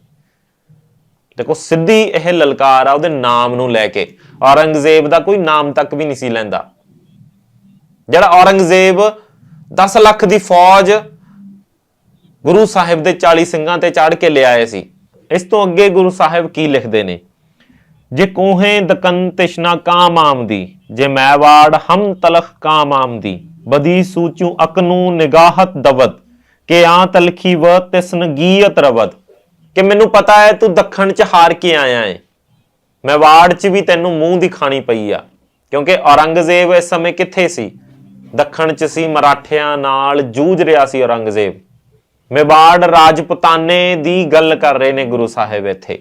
ਦੇਖੋ ਸਿੱਧੀ ਇਹ ਲਲਕਾਰ ਆ ਉਹਦੇ ਨਾਮ ਨੂੰ ਲੈ ਕੇ। ਔਰੰਗਜ਼ੇਬ ਦਾ ਕੋਈ ਨਾਮ ਤੱਕ ਵੀ ਨਹੀਂ ਸੀ ਲੈਂਦਾ। ਜਿਹੜਾ ਔਰੰਗਜ਼ੇਬ 10 ਲੱਖ ਦੀ ਫੌਜ ਗੁਰੂ ਸਾਹਿਬ ਦੇ 40 ਸਿੰਘਾਂ ਤੇ ਚੜ੍ਹ ਕੇ ਲਿਆਏ ਸੀ ਇਸ ਤੋਂ ਅੱਗੇ ਗੁਰੂ ਸਾਹਿਬ ਕੀ ਲਿਖਦੇ ਨੇ? ਜੇ ਕੋਹੇ ਦਕਨ ਤਿਸ਼ਨਾ ਕਾਮ ਆਮਦੀ ਜੇ ਮੈਵਾੜ ਹਮ ਤਲਖ ਕਾਮ ਆਮਦੀ ਬਦੀ ਸੂਚੂ ਅਕਨੂ ਨਿਗਾਹਤ ਦਵਤ ਕਿ ਆ ਤਲਖੀ ਵ ਤਿਸਨ ਗੀਅਤ ਰਵਦ। ਕਿ ਮੈਨੂੰ ਪਤਾ ਹੈ ਤੂੰ ਦੱਖਣ ਚ ਹਾਰ ਕੇ ਆਇਆ ਏ। ਮੈਵਾੜ ਚ ਵੀ ਤੈਨੂੰ ਮੂੰਹ ਦੀ ਪਈ ਆ, ਕਿਉਂਕਿ ਔਰੰਗਜ਼ੇਬ ਇਸ ਸਮੇਂ ਕਿੱਥੇ ਸੀ? ਦੱਖਣ ਚ ਸੀ ਮਰਾਠਿਆਂ ਨਾਲ ਜੂਝ ਰਿਹਾ ਸੀ ਔਰੰਗਜ਼ੇਬ। ਮੇਵਾੜ ਰਾਜਪੂਤਾਨੇ ਦੀ ਗੱਲ ਕਰ ਰਹੇ ਨੇ ਗੁਰੂ ਸਾਹਿਬ ਇੱਥੇ।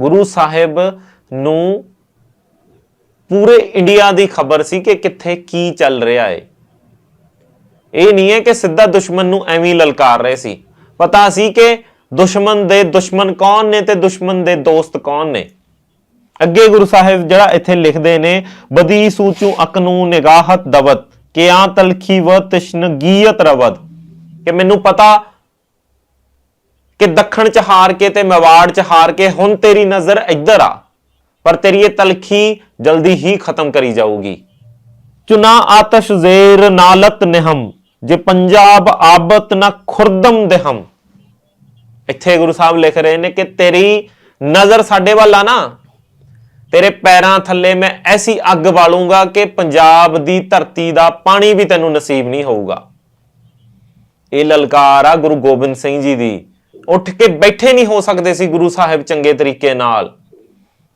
ਗੁਰੂ ਸਾਹਿਬ ਨੂੰ ਪੂਰੇ ਇੰਡੀਆ ਦੀ ਖਬਰ ਸੀ ਕਿ ਕਿੱਥੇ ਕੀ ਚੱਲ ਰਿਹਾ ਏ। ਇਹ ਨਹੀਂ ਹੈ ਕਿ ਸਿੱਧਾ ਦੁਸ਼ਮਣ ਨੂੰ ਐਵੇਂ ਹੀ ਲਲਕਾਰ ਰਹੇ ਸੀ। ਪਤਾ ਸੀ ਕਿ ਦੁਸ਼ਮਣ ਦੇ ਦੁਸ਼ਮਣ ਕੌਣ ਨੇ ਤੇ ਦੁਸ਼ਮਣ ਦੇ ਦੋਸਤ ਕੌਣ ਨੇ। ਅੱਗੇ ਗੁਰੂ ਸਾਹਿਬ ਜਿਹੜਾ ਇੱਥੇ ਲਿਖਦੇ ਨੇ, ਬਦੀ ਸੂਚੂ ਅਕਨੂ ਨਿਗਾਹਤ ਦਵਤ, ਕਿਆ ਤਲਖੀ ਵ ਤਸ਼ਨਗੀਅਤ ਰਵਦ। ਕਿ ਮੈਨੂੰ ਪਤਾ ਕਿ ਦੱਖਣ ਚ ਹਾਰ ਕੇ ਤੇ ਮੇਵਾੜ ਚ ਹਾਰ ਕੇ ਹੁਣ ਤੇਰੀ ਨਜ਼ਰ ਇੱਧਰ ਆ, ਪਰ ਤੇਰੀ ਇਹ ਤਲਖੀ ਜਲਦੀ ਹੀ ਖਤਮ ਕਰੀ ਜਾਊਗੀ। ਚੁਨਾ ਆਤਸ਼ ਜ਼ੇਰ ਨਾਲਤ ਨਿਹਮ, ਜੇ ਪੰਜਾਬ ਆਬਤ ਨਾ ਖੁਰਦਮ ਦੇਹਮ। ਇੱਥੇ ਗੁਰੂ ਸਾਹਿਬ ਲਿਖ ਰਹੇ ਨੇ ਕਿ ਤੇਰੀ ਨਜ਼ਰ ਸਾਡੇ ਵੱਲ ਆ ਨਾ, ਤੇਰੇ ਪੈਰਾਂ ਥੱਲੇ ਮੈਂ ਐਸੀ ਅੱਗ ਬਾਲੂੰਗਾ ਕਿ ਪੰਜਾਬ ਦੀ ਧਰਤੀ ਦਾ ਪਾਣੀ ਵੀ ਤੈਨੂੰ ਨਸੀਬ ਨਹੀਂ ਹੋਊਗਾ। ਇਹ ਲਲਕਾਰ ਆ ਗੁਰੂ ਗੋਬਿੰਦ ਸਿੰਘ ਜੀ ਦੀ। ਉੱਠ ਕੇ ਬੈਠੇ ਨਹੀਂ ਹੋ ਸਕਦੇ ਸੀ ਗੁਰੂ ਸਾਹਿਬ ਚੰਗੇ ਤਰੀਕੇ ਨਾਲ।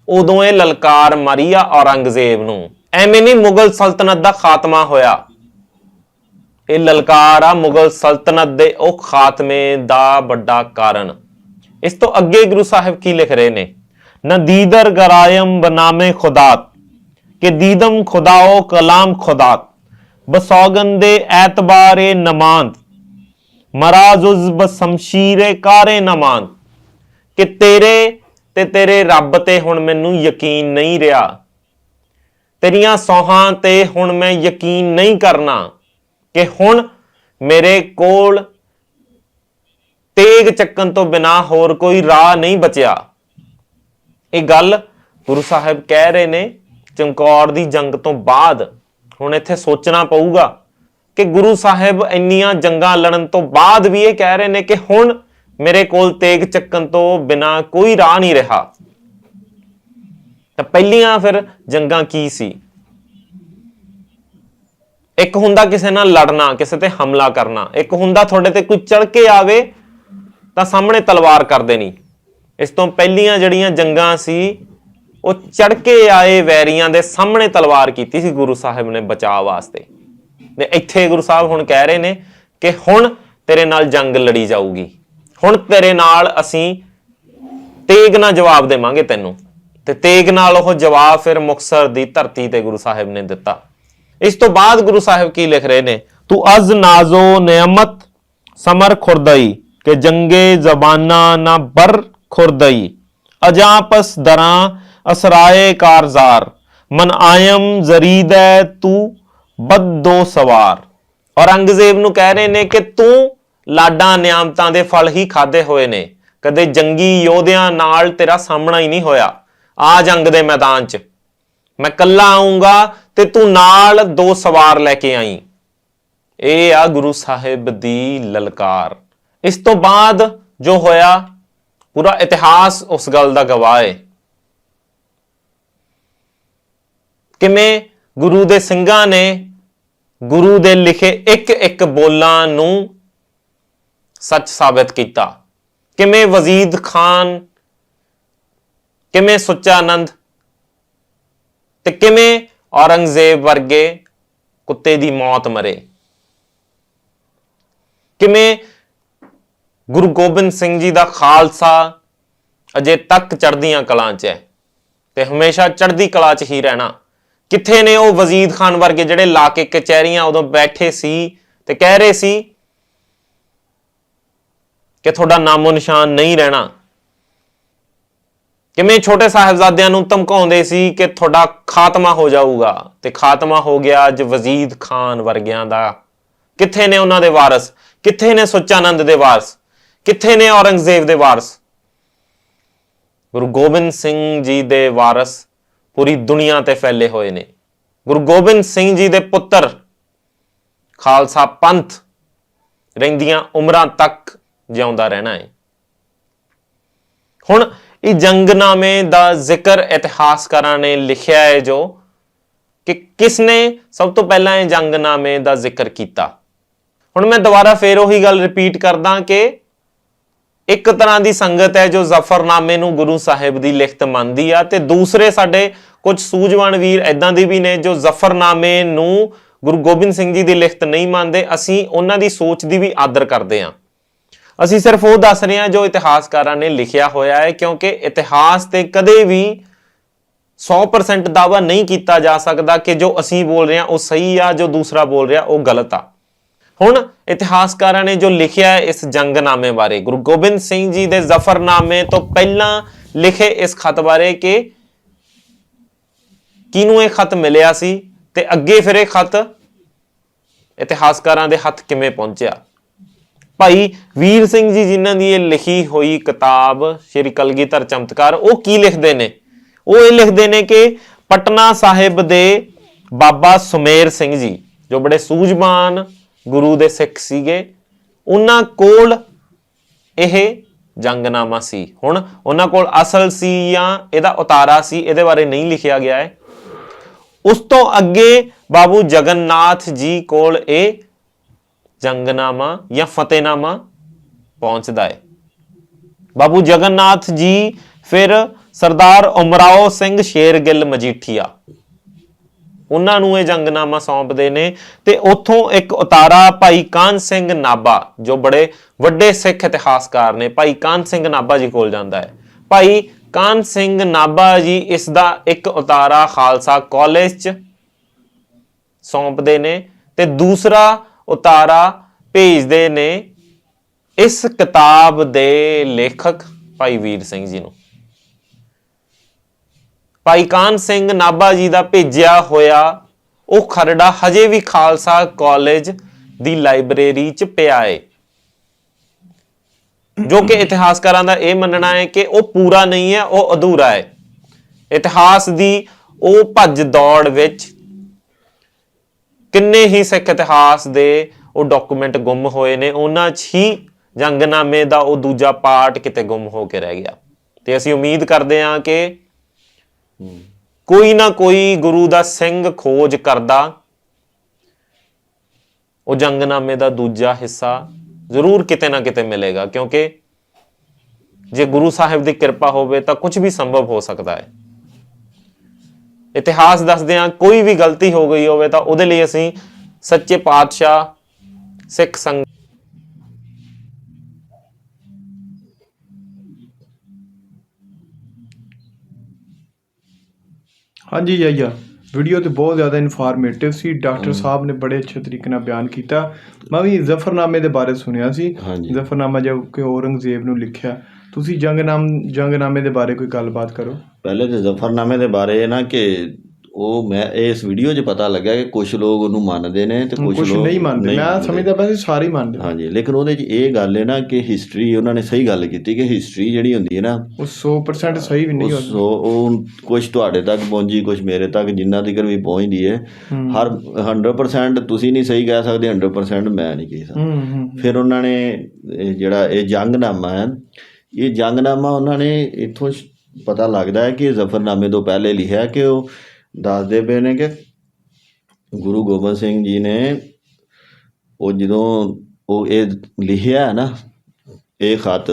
ਉਦੋਂ ਇਹ ਲਲਕਾਰ ਮਾਰੀ ਆ ਔਰੰਗਜ਼ੇਬ ਨੂੰ। ਐਵੇਂ ਨਹੀਂ ਮੁਗਲ ਸਲਤਨਤ ਦਾ ਖਾਤਮਾ ਹੋਇਆ। ਇਹ ਲਲਕਾਰ ਆ ਮੁਗਲ ਸਲਤਨਤ ਦੇ ਉਹ ਖਾਤਮੇ ਦਾ ਵੱਡਾ ਕਾਰਨ। ਇਸ ਤੋਂ ਅੱਗੇ ਗੁਰੂ ਸਾਹਿਬ ਕੀ ਲਿਖ ਰਹੇ ਨੇ? ਨਦੀਦਰ ਗਰਾਇਮ ਬਨਾਮੇ ਖੁਦਾਤ, ਕਿ ਦੀਦਮ ਖੁਦਾਓ ਕਲਾਮ ਖੁਦਾਤ ਬਸੌਗੰਦੇ ਐਤਬਾਰੇ ਨਮਾਂਤ ਮਾਰਾਜ਼ ਉਜ਼ਬ ਸ਼ਮਸ਼ੀਰੇ ਕਾਰੇ ਨਮਾਂਤ ਕਿ ਤੇਰੇ ਤੇ ਤੇਰੇ ਰੱਬ ਤੇ ਹੁਣ ਮੈਨੂੰ ਯਕੀਨ ਨਹੀਂ ਰਿਹਾ। ਤੇਰੀਆਂ ਸੌਹਾਂ ਤੇ ਹੁਣ ਮੈਂ ਯਕੀਨ ਨਹੀਂ ਕਰਨਾ ਕਿ ਹੁਣ ਮੇਰੇ ਕੋਲ ਤੇਗ ਚੱਕਣ ਤੋਂ ਬਿਨਾ ਹੋਰ ਕੋਈ ਰਾਹ ਨਹੀਂ ਬਚਿਆ। ਇਹ ਗੱਲ ਗੁਰੂ ਸਾਹਿਬ ਕਹਿ ਰਹੇ ਨੇ ਚਮਕੌਰ ਦੀ ਜੰਗ ਤੋਂ ਬਾਅਦ। ਹੁਣ ਇੱਥੇ ਸੋਚਣਾ ਪਊਗਾ ਕਿ ਗੁਰੂ ਸਾਹਿਬ ਇੰਨੀਆਂ ਜੰਗਾਂ ਲੜਨ ਤੋਂ ਬਾਅਦ ਵੀ ਇਹ ਕਹਿ ਰਹੇ ਨੇ ਕਿ ਹੁਣ ਮੇਰੇ ਕੋਲ ਤੇਗ ਚੱਕਣ ਤੋਂ ਬਿਨਾ ਕੋਈ ਰਾਹ ਨਹੀਂ ਰਿਹਾ। ਤਾਂ ਪਹਿਲੀਆਂ ਫਿਰ ਜੰਗਾਂ ਕੀ ਸੀ? ਇੱਕ ਹੁੰਦਾ ਕਿਸੇ ਨਾਲ ਲੜਨਾ, ਕਿਸੇ ਤੇ ਹਮਲਾ ਕਰਨਾ। ਇੱਕ ਹੁੰਦਾ ਤੁਹਾਡੇ ਤੇ ਕੋਈ ਚੜ ਕੇ ਆਵੇ ਤਾਂ ਸਾਹਮਣੇ ਤਲਵਾਰ ਕਰ ਦੇਣੀ। ਇਸ ਤੋਂ ਪਹਿਲੀਆਂ ਜਿਹੜੀਆਂ ਜੰਗਾਂ ਸੀ, ਉਹ ਚੜ ਕੇ ਆਏ ਵੈਰੀਆਂ ਦੇ ਸਾਹਮਣੇ ਤਲਵਾਰ ਕੀਤੀ ਸੀ ਗੁਰੂ ਸਾਹਿਬ ਨੇ ਬਚਾਅ ਵਾਸਤੇ। ਤੇ ਇੱਥੇ ਗੁਰੂ ਸਾਹਿਬ ਹੁਣ ਕਹਿ ਰਹੇ ਨੇ ਕਿ ਹੁਣ ਤੇਰੇ ਨਾਲ ਜੰਗ ਲੜੀ ਜਾਊਗੀ। ਹੁਣ ਤੇਰੇ ਨਾਲ ਅਸੀਂ ਤੇਗ ਨਾਲ ਜਵਾਬ ਦੇਵਾਂਗੇ ਤੈਨੂੰ। ਤੇ ਤੇਗ ਨਾਲ ਉਹ ਜਵਾਬ ਫਿਰ ਮੁਕਸਰ ਦੀ ਧਰਤੀ ਤੇ ਗੁਰੂ ਸਾਹਿਬ ਨੇ ਦਿੱਤਾ। ਇਸ ਤੋਂ ਬਾਅਦ ਗੁਰੂ ਸਾਹਿਬ ਕੀ ਲਿਖ ਰਹੇ ਨੇ? ਤੂੰ ਅਜ਼ ਨਾਜ਼ੋ ਨਿਯਮਤ ਸਮਰ ਖੁਰਦਈ, ਕਿ ਜੰਗੇ ਜ਼ਬਾਨਾ ਨਾ ਬਰ ਖੁਰਦਈ। ਅਜਾਪਸ ਦਰਾਂ ਅਸਰਾਏ ਕਾਰਜ਼ਾਰ, ਮਨ ਆਯਮ ਜ਼ਰੀਦੈ ਤੂੰ ਬੱਦੋ ਸਵਾਰ। ਔਰੰਗਜ਼ੇਬ ਨੂੰ ਕਹਿ ਰਹੇ ਨੇ ਕਿ ਤੂੰ ਲਾਡਾਂ ਨਿਆਮਤਾਂ ਦੇ ਫਲ ਹੀ ਖਾਦੇ ਹੋਏ ਨੇ। ਕਦੇ ਜੰਗੀ ਯੋਧਿਆਂ ਨਾਲ ਤੇਰਾ ਸਾਹਮਣਾ ਹੀ ਨਹੀਂ ਹੋਇਆ। ਆ ਜੰਗ ਦੇ ਮੈਦਾਨ 'ਚ। ਮੈਂ ਕੱਲਾ ਆਉਂਗਾ ਤੇ ਤੂੰ ਨਾਲ ਦੋ ਸਵਾਰ ਲੈ ਕੇ ਆਈ। ਇਹ ਆ ਗੁਰੂ ਸਾਹਿਬ ਦੀ ਲਲਕਾਰ। ਇਸ ਤੋਂ ਬਾਅਦ ਜੋ ਹੋਇਆ, ਪੂਰਾ ਇਤਿਹਾਸ ਉਸ ਗੱਲ ਦਾ ਗਵਾਹ ਹੈ ਕਿਵੇਂ ਗੁਰੂ ਦੇ ਸਿੰਘਾਂ ਨੇ ਗੁਰੂ ਦੇ ਲਿਖੇ ਇੱਕ ਇੱਕ ਬੋਲਾਂ ਨੂੰ ਸੱਚ ਸਾਬਤ ਕੀਤਾ। ਕਿਵੇਂ ਵਜ਼ੀਦ ਖਾਨ, ਕਿਵੇਂ ਸੁੱਚਾ ਆਨੰਦ ਤੇ ਕਿਵੇਂ ਔਰੰਗਜ਼ੇਬ ਵਰਗੇ ਕੁੱਤੇ ਦੀ ਮੌਤ ਮਰੇ। ਕਿਵੇਂ ਗੁਰੂ ਗੋਬਿੰਦ ਸਿੰਘ ਜੀ ਦਾ ਖਾਲਸਾ ਅਜੇ ਤੱਕ ਚੜ੍ਹਦੀਆਂ ਕਲਾਂ 'ਚ ਹੈ ਤੇ ਹਮੇਸ਼ਾ ਚੜ੍ਹਦੀ ਕਲਾ 'ਚ ਹੀ ਰਹਿਣਾ। ਕਿੱਥੇ ਨੇ ਉਹ ਵਜ਼ੀਦ ਖਾਨ ਵਰਗੇ ਜਿਹੜੇ ਲਾ ਕੇ ਕਚਹਿਰੀਆਂ ਉਦੋਂ ਬੈਠੇ ਸੀ ਤੇ ਕਹਿ ਰਹੇ ਸੀ ਕਿ ਤੁਹਾਡਾ ਨਾਮੋ ਨਿਸ਼ਾਨ ਨਹੀਂ ਰਹਿਣਾ। ਕਿਵੇਂ ਛੋਟੇ ਸਾਹਿਬਜ਼ਾਦਿਆਂ ਨੂੰ ਧਮਕਾਉਂਦੇ ਸੀ ਕਿ ਤੁਹਾਡਾ ਖਾਤਮਾ ਹੋ ਜਾਊਗਾ ਤੇ ਖਾਤਮਾ ਹੋ ਗਿਆ ਅੱਜ ਵਜ਼ੀਦ ਖਾਨ ਵਰਗਿਆਂ ਦਾ। ਕਿੱਥੇ ਨੇ ਉਹਨਾਂ ਦੇ ਵਾਰਸ? ਕਿੱਥੇ ਨੇ ਸੁੱਚਾਨੰਦ ਦੇ ਵਾਰਸ? ਕਿੱਥੇ ਨੇ ਔਰੰਗਜ਼ੇਬ ਦੇ ਵਾਰਸ? ਗੁਰੂ ਗੋਬਿੰਦ ਸਿੰਘ ਜੀ ਦੇ ਵਾਰਸ ਪੂਰੀ ਦੁਨੀਆ ਤੇ ਫੈਲੇ ਹੋਏ ਨੇ। ਗੁਰੂ ਗੋਬਿੰਦ ਸਿੰਘ ਜੀ ਦੇ ਪੁੱਤਰ, ਖਾਲਸਾ ਪੰਥ, ਰਹਿੰਦੀਆਂ ਉਮਰਾਂ ਤੱਕ ਜਿਉਂਦਾ ਰਹਿਣਾ ਹੈ ਹੁਣ ਇਹ ਜੰਗਨਾਮੇ ਦਾ ਜ਼ਿਕਰ ਇਤਿਹਾਸਕਾਰਾਂ ਨੇ ਲਿਖਿਆ ਹੈ ਜੋ ਕਿ ਕਿਸ ਨੇ ਸਭ ਤੋਂ ਪਹਿਲਾਂ ਇਹ ਜੰਗਨਾਮੇ ਦਾ ਜ਼ਿਕਰ ਕੀਤਾ। ਹੁਣ ਮੈਂ ਦੁਬਾਰਾ ਫੇਰ ਉਹੀ ਗੱਲ ਰਿਪੀਟ ਕਰਦਾ ਕਿ ਇੱਕ ਤਰ੍ਹਾਂ ਦੀ ਸੰਗਤ ਹੈ ਜੋ ਜ਼ਫਰਨਾਮੇ ਨੂੰ ਗੁਰੂ ਸਾਹਿਬ ਦੀ ਲਿਖਤ ਮੰਨਦੀ ਆ ਤੇ ਦੂਸਰੇ ਸਾਡੇ ਕੁਝ ਸੂਝਵਾਨ ਵੀਰ ਐਦਾਂ ਦੇ ਵੀ ਨੇ ਜੋ ਜ਼ਫਰਨਾਮੇ ਨੂੰ ਗੁਰੂ ਗੋਬਿੰਦ ਸਿੰਘ ਜੀ ਦੀ ਲਿਖਤ ਨਹੀਂ ਮੰਨਦੇ, ਅਸੀਂ ਉਹਨਾਂ ਦੀ ਸੋਚ ਦੀ ਵੀ ਆਦਰ ਕਰਦੇ ਹਾਂ। ਅਸੀਂ ਸਿਰਫ ਉਹ ਦੱਸ ਰਹੇ ਹਾਂ ਜੋ ਇਤਿਹਾਸਕਾਰਾਂ ਨੇ ਲਿਖਿਆ ਹੋਇਆ ਹੈ, ਕਿਉਂਕਿ ਇਤਿਹਾਸ ਤੇ ਕਦੇ ਵੀ 100% ਦਾਵਾ ਨਹੀਂ ਕੀਤਾ ਜਾ ਸਕਦਾ ਕਿ ਜੋ ਅਸੀਂ ਬੋਲ ਰਹੇ ਹਾਂ ਉਹ ਸਹੀ ਆ, ਜੋ ਦੂਸਰਾ ਬੋਲ ਰਿਹਾ ਉਹ ਗਲਤ ਆ। ਹੁਣ ਇਤਿਹਾਸਕਾਰਾਂ ਨੇ ਜੋ ਲਿਖਿਆ ਹੈ ਇਸ ਜੰਗਨਾਮੇ ਬਾਰੇ, ਗੁਰੂ ਗੋਬਿੰਦ ਸਿੰਘ ਜੀ ਦੇ ਜ਼ਫਰਨਾਮੇ ਤੋਂ ਪਹਿਲਾਂ ਲਿਖੇ ਇਸ ਖਤ ਬਾਰੇ ਕਿ ਕਿਹਨੂੰ ਇਹ ਖਤ ਮਿਲਿਆ ਸੀ ਤੇ ਅੱਗੇ ਫਿਰ ਇਹ ਖਤ ਇਤਿਹਾਸਕਾਰਾਂ ਦੇ ਹੱਥ ਕਿਵੇਂ ਪਹੁੰਚਿਆ? ਭਾਈ ਵੀਰ ਸਿੰਘ ਜੀ ਜਿਨ੍ਹਾਂ ਦੀ ਇਹ ਲਿਖੀ ਹੋਈ ਕਿਤਾਬ ਸ਼੍ਰੀ ਕਲਗੀਧਰ ਚਮਤਕਾਰ, ਉਹ ਕੀ ਲਿਖਦੇ ਨੇ? ਉਹ ਇਹ ਲਿਖਦੇ ਨੇ ਕਿ ਪਟਨਾ ਸਾਹਿਬ ਦੇ ਬਾਬਾ ਸੁਮੇਰ ਸਿੰਘ ਜੀ, ਜੋ ਬੜੇ ਸੂਝਵਾਨ ਗੁਰੂ ਦੇ ਸਿੱਖ ਸੀਗੇ, ਉਹਨਾਂ ਕੋਲ ਇਹ ਜੰਗਨਾਮਾ ਸੀ। ਹੁਣ ਉਹਨਾਂ ਕੋਲ ਅਸਲ ਸੀ ਜਾਂ ਇਹਦਾ ਉਤਾਰਾ ਸੀ, ਇਹਦੇ ਬਾਰੇ ਨਹੀਂ ਲਿਖਿਆ ਗਿਆ ਹੈ। ਉਸ ਤੋਂ ਅੱਗੇ ਬਾਬੂ ਜਗਨਨਾਥ ਜੀ ਕੋਲ ਇਹ ਜੰਗਨਾਮਾ ਜਾਂ ਫਤਿਹਨਾਮਾ ਪਹੁੰਚਦਾ ਹੈ। ਬਾਬੂ ਜਗਨਨਾਥ ਜੀ ਫਿਰ ਸਰਦਾਰ ਉਮਰਾਓ ਸਿੰਘ ਸ਼ੇਰਗਿੱਲ ਮਜੀਠੀਆ। ਉਹਨਾਂ ਨੂੰ ਇਹ ਜੰਗਨਾਮਾ ਸੌਂਪਦੇ ਨੇ ਤੇ ਉੱਥੋਂ ਇੱਕ ਉਤਾਰਾ ਭਾਈ ਕਾਨ ਸਿੰਘ ਨਾਭਾ, ਜੋ ਬੜੇ ਵੱਡੇ ਸਿੱਖ ਇਤਿਹਾਸਕਾਰ ਨੇ, ਭਾਈ ਕਾਨ ਸਿੰਘ ਨਾਭਾ ਜੀ ਕੋਲ ਜਾਂਦਾ ਹੈ। ਭਾਈ ਕਾਨ ਸਿੰਘ ਨਾਭਾ ਜੀ ਇਸ ਦਾ ਇੱਕ ਉਤਾਰਾ ਖਾਲਸਾ ਕਾਲਜ 'ਚ ਸੌਂਪਦੇ ਨੇ ਤੇ ਦੂਸਰਾ ਉਤਾਰਾ ਭੇਜਦੇ ਨੇ ਇਸ ਕਿਤਾਬ ਦੇ ਲੇਖਕ ਭਾਈ ਵੀਰ ਸਿੰਘ ਜੀ ਨੂੰ। ਭਾਈ ਕਾਨ ਸਿੰਘ ਨਾਭਾ ਜੀ ਦਾ ਭੇਜਿਆ ਹੋਇਆ ਉਹ ਖਰੜਾ ਹਜੇ ਵੀ ਖਾਲਸਾ ਕਾਲਜ ਦੀ ਲਾਇਬ੍ਰੇਰੀ 'ਚ ਪਿਆ ਏ। ਜੋ ਕਿ ਇਤਿਹਾਸਕਾਰਾਂ ਦਾ ਇਹ ਮੰਨਣਾ ਹੈ ਕਿ ਉਹ ਪੂਰਾ ਨਹੀਂ ਹੈ, ਉਹ ਅਧੂਰਾ ਹੈ। ਇਤਿਹਾਸ ਦੀ ਉਹ ਭੱਜ ਦੌੜ ਵਿੱਚ ਕਿੰਨੇ ਹੀ ਸਿੱਖ ਇਤਿਹਾਸ ਦੇ ਉਹ ਡਾਕੂਮੈਂਟ ਗੁੰਮ ਹੋਏ ਨੇ, ਉਹਨਾਂ 'ਚ ਹੀ ਜੰਗਨਾਮੇ ਦਾ ਉਹ ਦੂਜਾ ਪਾਰਟ ਕਿਤੇ ਗੁੰਮ ਹੋ ਕੇ ਰਹਿ ਗਿਆ। ਤੇ ਅਸੀਂ ਉਮੀਦ ਕਰਦੇ ਹਾਂ ਕਿ ਕੋਈ ਨਾ ਕੋਈ ਗੁਰੂ ਦਾ ਸਿੰਘ ਖੋਜ ਕਰਦਾ, ਉਹ ਜੰਗਨਾਮੇ ਦਾ ਦੂਜਾ ਹਿੱਸਾ ਜ਼ਰੂਰ ਕਿਤੇ ਨਾ ਕਿਤੇ ਮਿਲੇਗਾ, ਕਿਉਂਕਿ ਜੇ ਗੁਰੂ ਸਾਹਿਬ ਦੀ ਕਿਰਪਾ ਹੋਵੇ ਤਾਂ ਕੁਝ ਵੀ ਸੰਭਵ ਹੋ ਸਕਦਾ ਹੈ। ਇਤਿਹਾਸ ਦੱਸਦੇ ਹਾਂ, ਕੋਈ ਵੀ ਗਲਤੀ ਹੋ ਗਈ ਹੋਵੇ ਤਾਂ ਉਹਦੇ ਲਈ ਅਸੀਂ ਸੱਚੇ ਪਾਤਸ਼ਾਹ, ਸਿੱਖ ਸੰਗ ਹਾਂਜੀ ਯਾਇਆ ਵੀਡੀਓ ਤੇ ਬਹੁਤ ਜ਼ਿਆਦਾ ਇਨਫੋਰਮੇਟਿਵ ਸੀ। ਡਾਕਟਰ ਸਾਹਿਬ ਨੇ ਬੜੇ ਅੱਛੇ ਤਰੀਕੇ ਨਾਲ ਬਿਆਨ ਕੀਤਾ। ਮੈਂ ਵੀ ਜ਼ਫਰਨਾਮੇ ਦੇ ਬਾਰੇ ਸੁਣਿਆ ਸੀ। ਜ਼ਫਰਨਾਮਾ ਜੋ ਕਿ ਔਰੰਗਜ਼ੇਬ ਨੂੰ ਲਿਖਿਆ। ਤੁਸੀਂ ਜੰਗਨਾਮ ਜੰਗਨਾਮੇ ਦੇ ਬਾਰੇ ਕੋਈ ਗੱਲਬਾਤ ਕਰੋ। ਪਹਿਲੇ ਤੇ ਜ਼ਫਰਨਾਮੇ ਦੇ ਬਾਰੇ ਇਹ ਨਾ ਕਿ ਉਹ ਮੈਂ ਇਸ ਵੀਡੀਓ 'ਚ ਪਤਾ ਲੱਗਾ ਕਿ ਕੁਝ ਲੋਕ ਉਹਨੂੰ ਮੰਨਦੇ ਨੇ ਤੇ ਕੁਝ ਲੋਕ ਨਹੀਂ ਮੰਨਦੇ। ਮੈਂ ਸਮਝਦਾ ਪਿਆ ਸੀ ਸਾਰੇ ਮੰਨਦੇ। ਹਾਂਜੀ ਲੇਕਿਨ ਉਹਦੇ 'ਚ ਇਹ ਗੱਲ ਹੈ ਨਾ ਕਿ ਹਿਸਟਰੀ ਉਹਨਾਂ ਨੇ ਸਹੀ ਗੱਲ ਕੀਤੀ ਕਿ ਹਿਸਟਰੀ ਜਿਹੜੀ ਹੁੰਦੀ ਹੈ ਨਾ ਉਹ 100% ਸਹੀ ਵੀ ਨਹੀਂ ਹੁੰਦਾ। ਉਹ ਕੁਝ ਤੁਹਾਡੇ ਤੱਕ ਪਹੁੰਚੀ ਕੁਝ ਮੇਰੇ ਤੱਕ ਜਿੰਨਾ ਤੱਕ ਵੀ ਪਹੁੰਚਦੀ ਹੈ ਹਰ 100% ਤੁਸੀਂ ਨਹੀਂ ਸਹੀ ਕਹਿ ਸਕਦੇ 100% ਮੈਂ ਨਹੀਂ ਕਹਿ ਸਕਦਾ। ਫਿਰ ਉਹਨਾਂ ਨੇ ਜਿਹੜਾ ਇਹ ਜੰਗਨਾਮਾ ਹੈ ਇਹ ਜੰਗਨਾਮਾ ਉਹਨਾਂ ਨੇ ਇੱਥੋਂ ਪਤਾ ਲੱਗਦਾ ਹੈ ਕਿ ਜ਼ਫਰਨਾਮੇ ਤੋਂ ਪਹਿਲੇ ਲਿਖਿਆ ਕਿ ਉਹ ਦੱਸਦੇ ਪਏ ਨੇ ਕਿ ਗੁਰੂ ਗੋਬਿੰਦ ਸਿੰਘ ਜੀ ਨੇ ਉਹ ਜਦੋਂ ਉਹ ਇਹ ਲਿਖਿਆ ਹੈ ਨਾ ਇਹ ਖਤ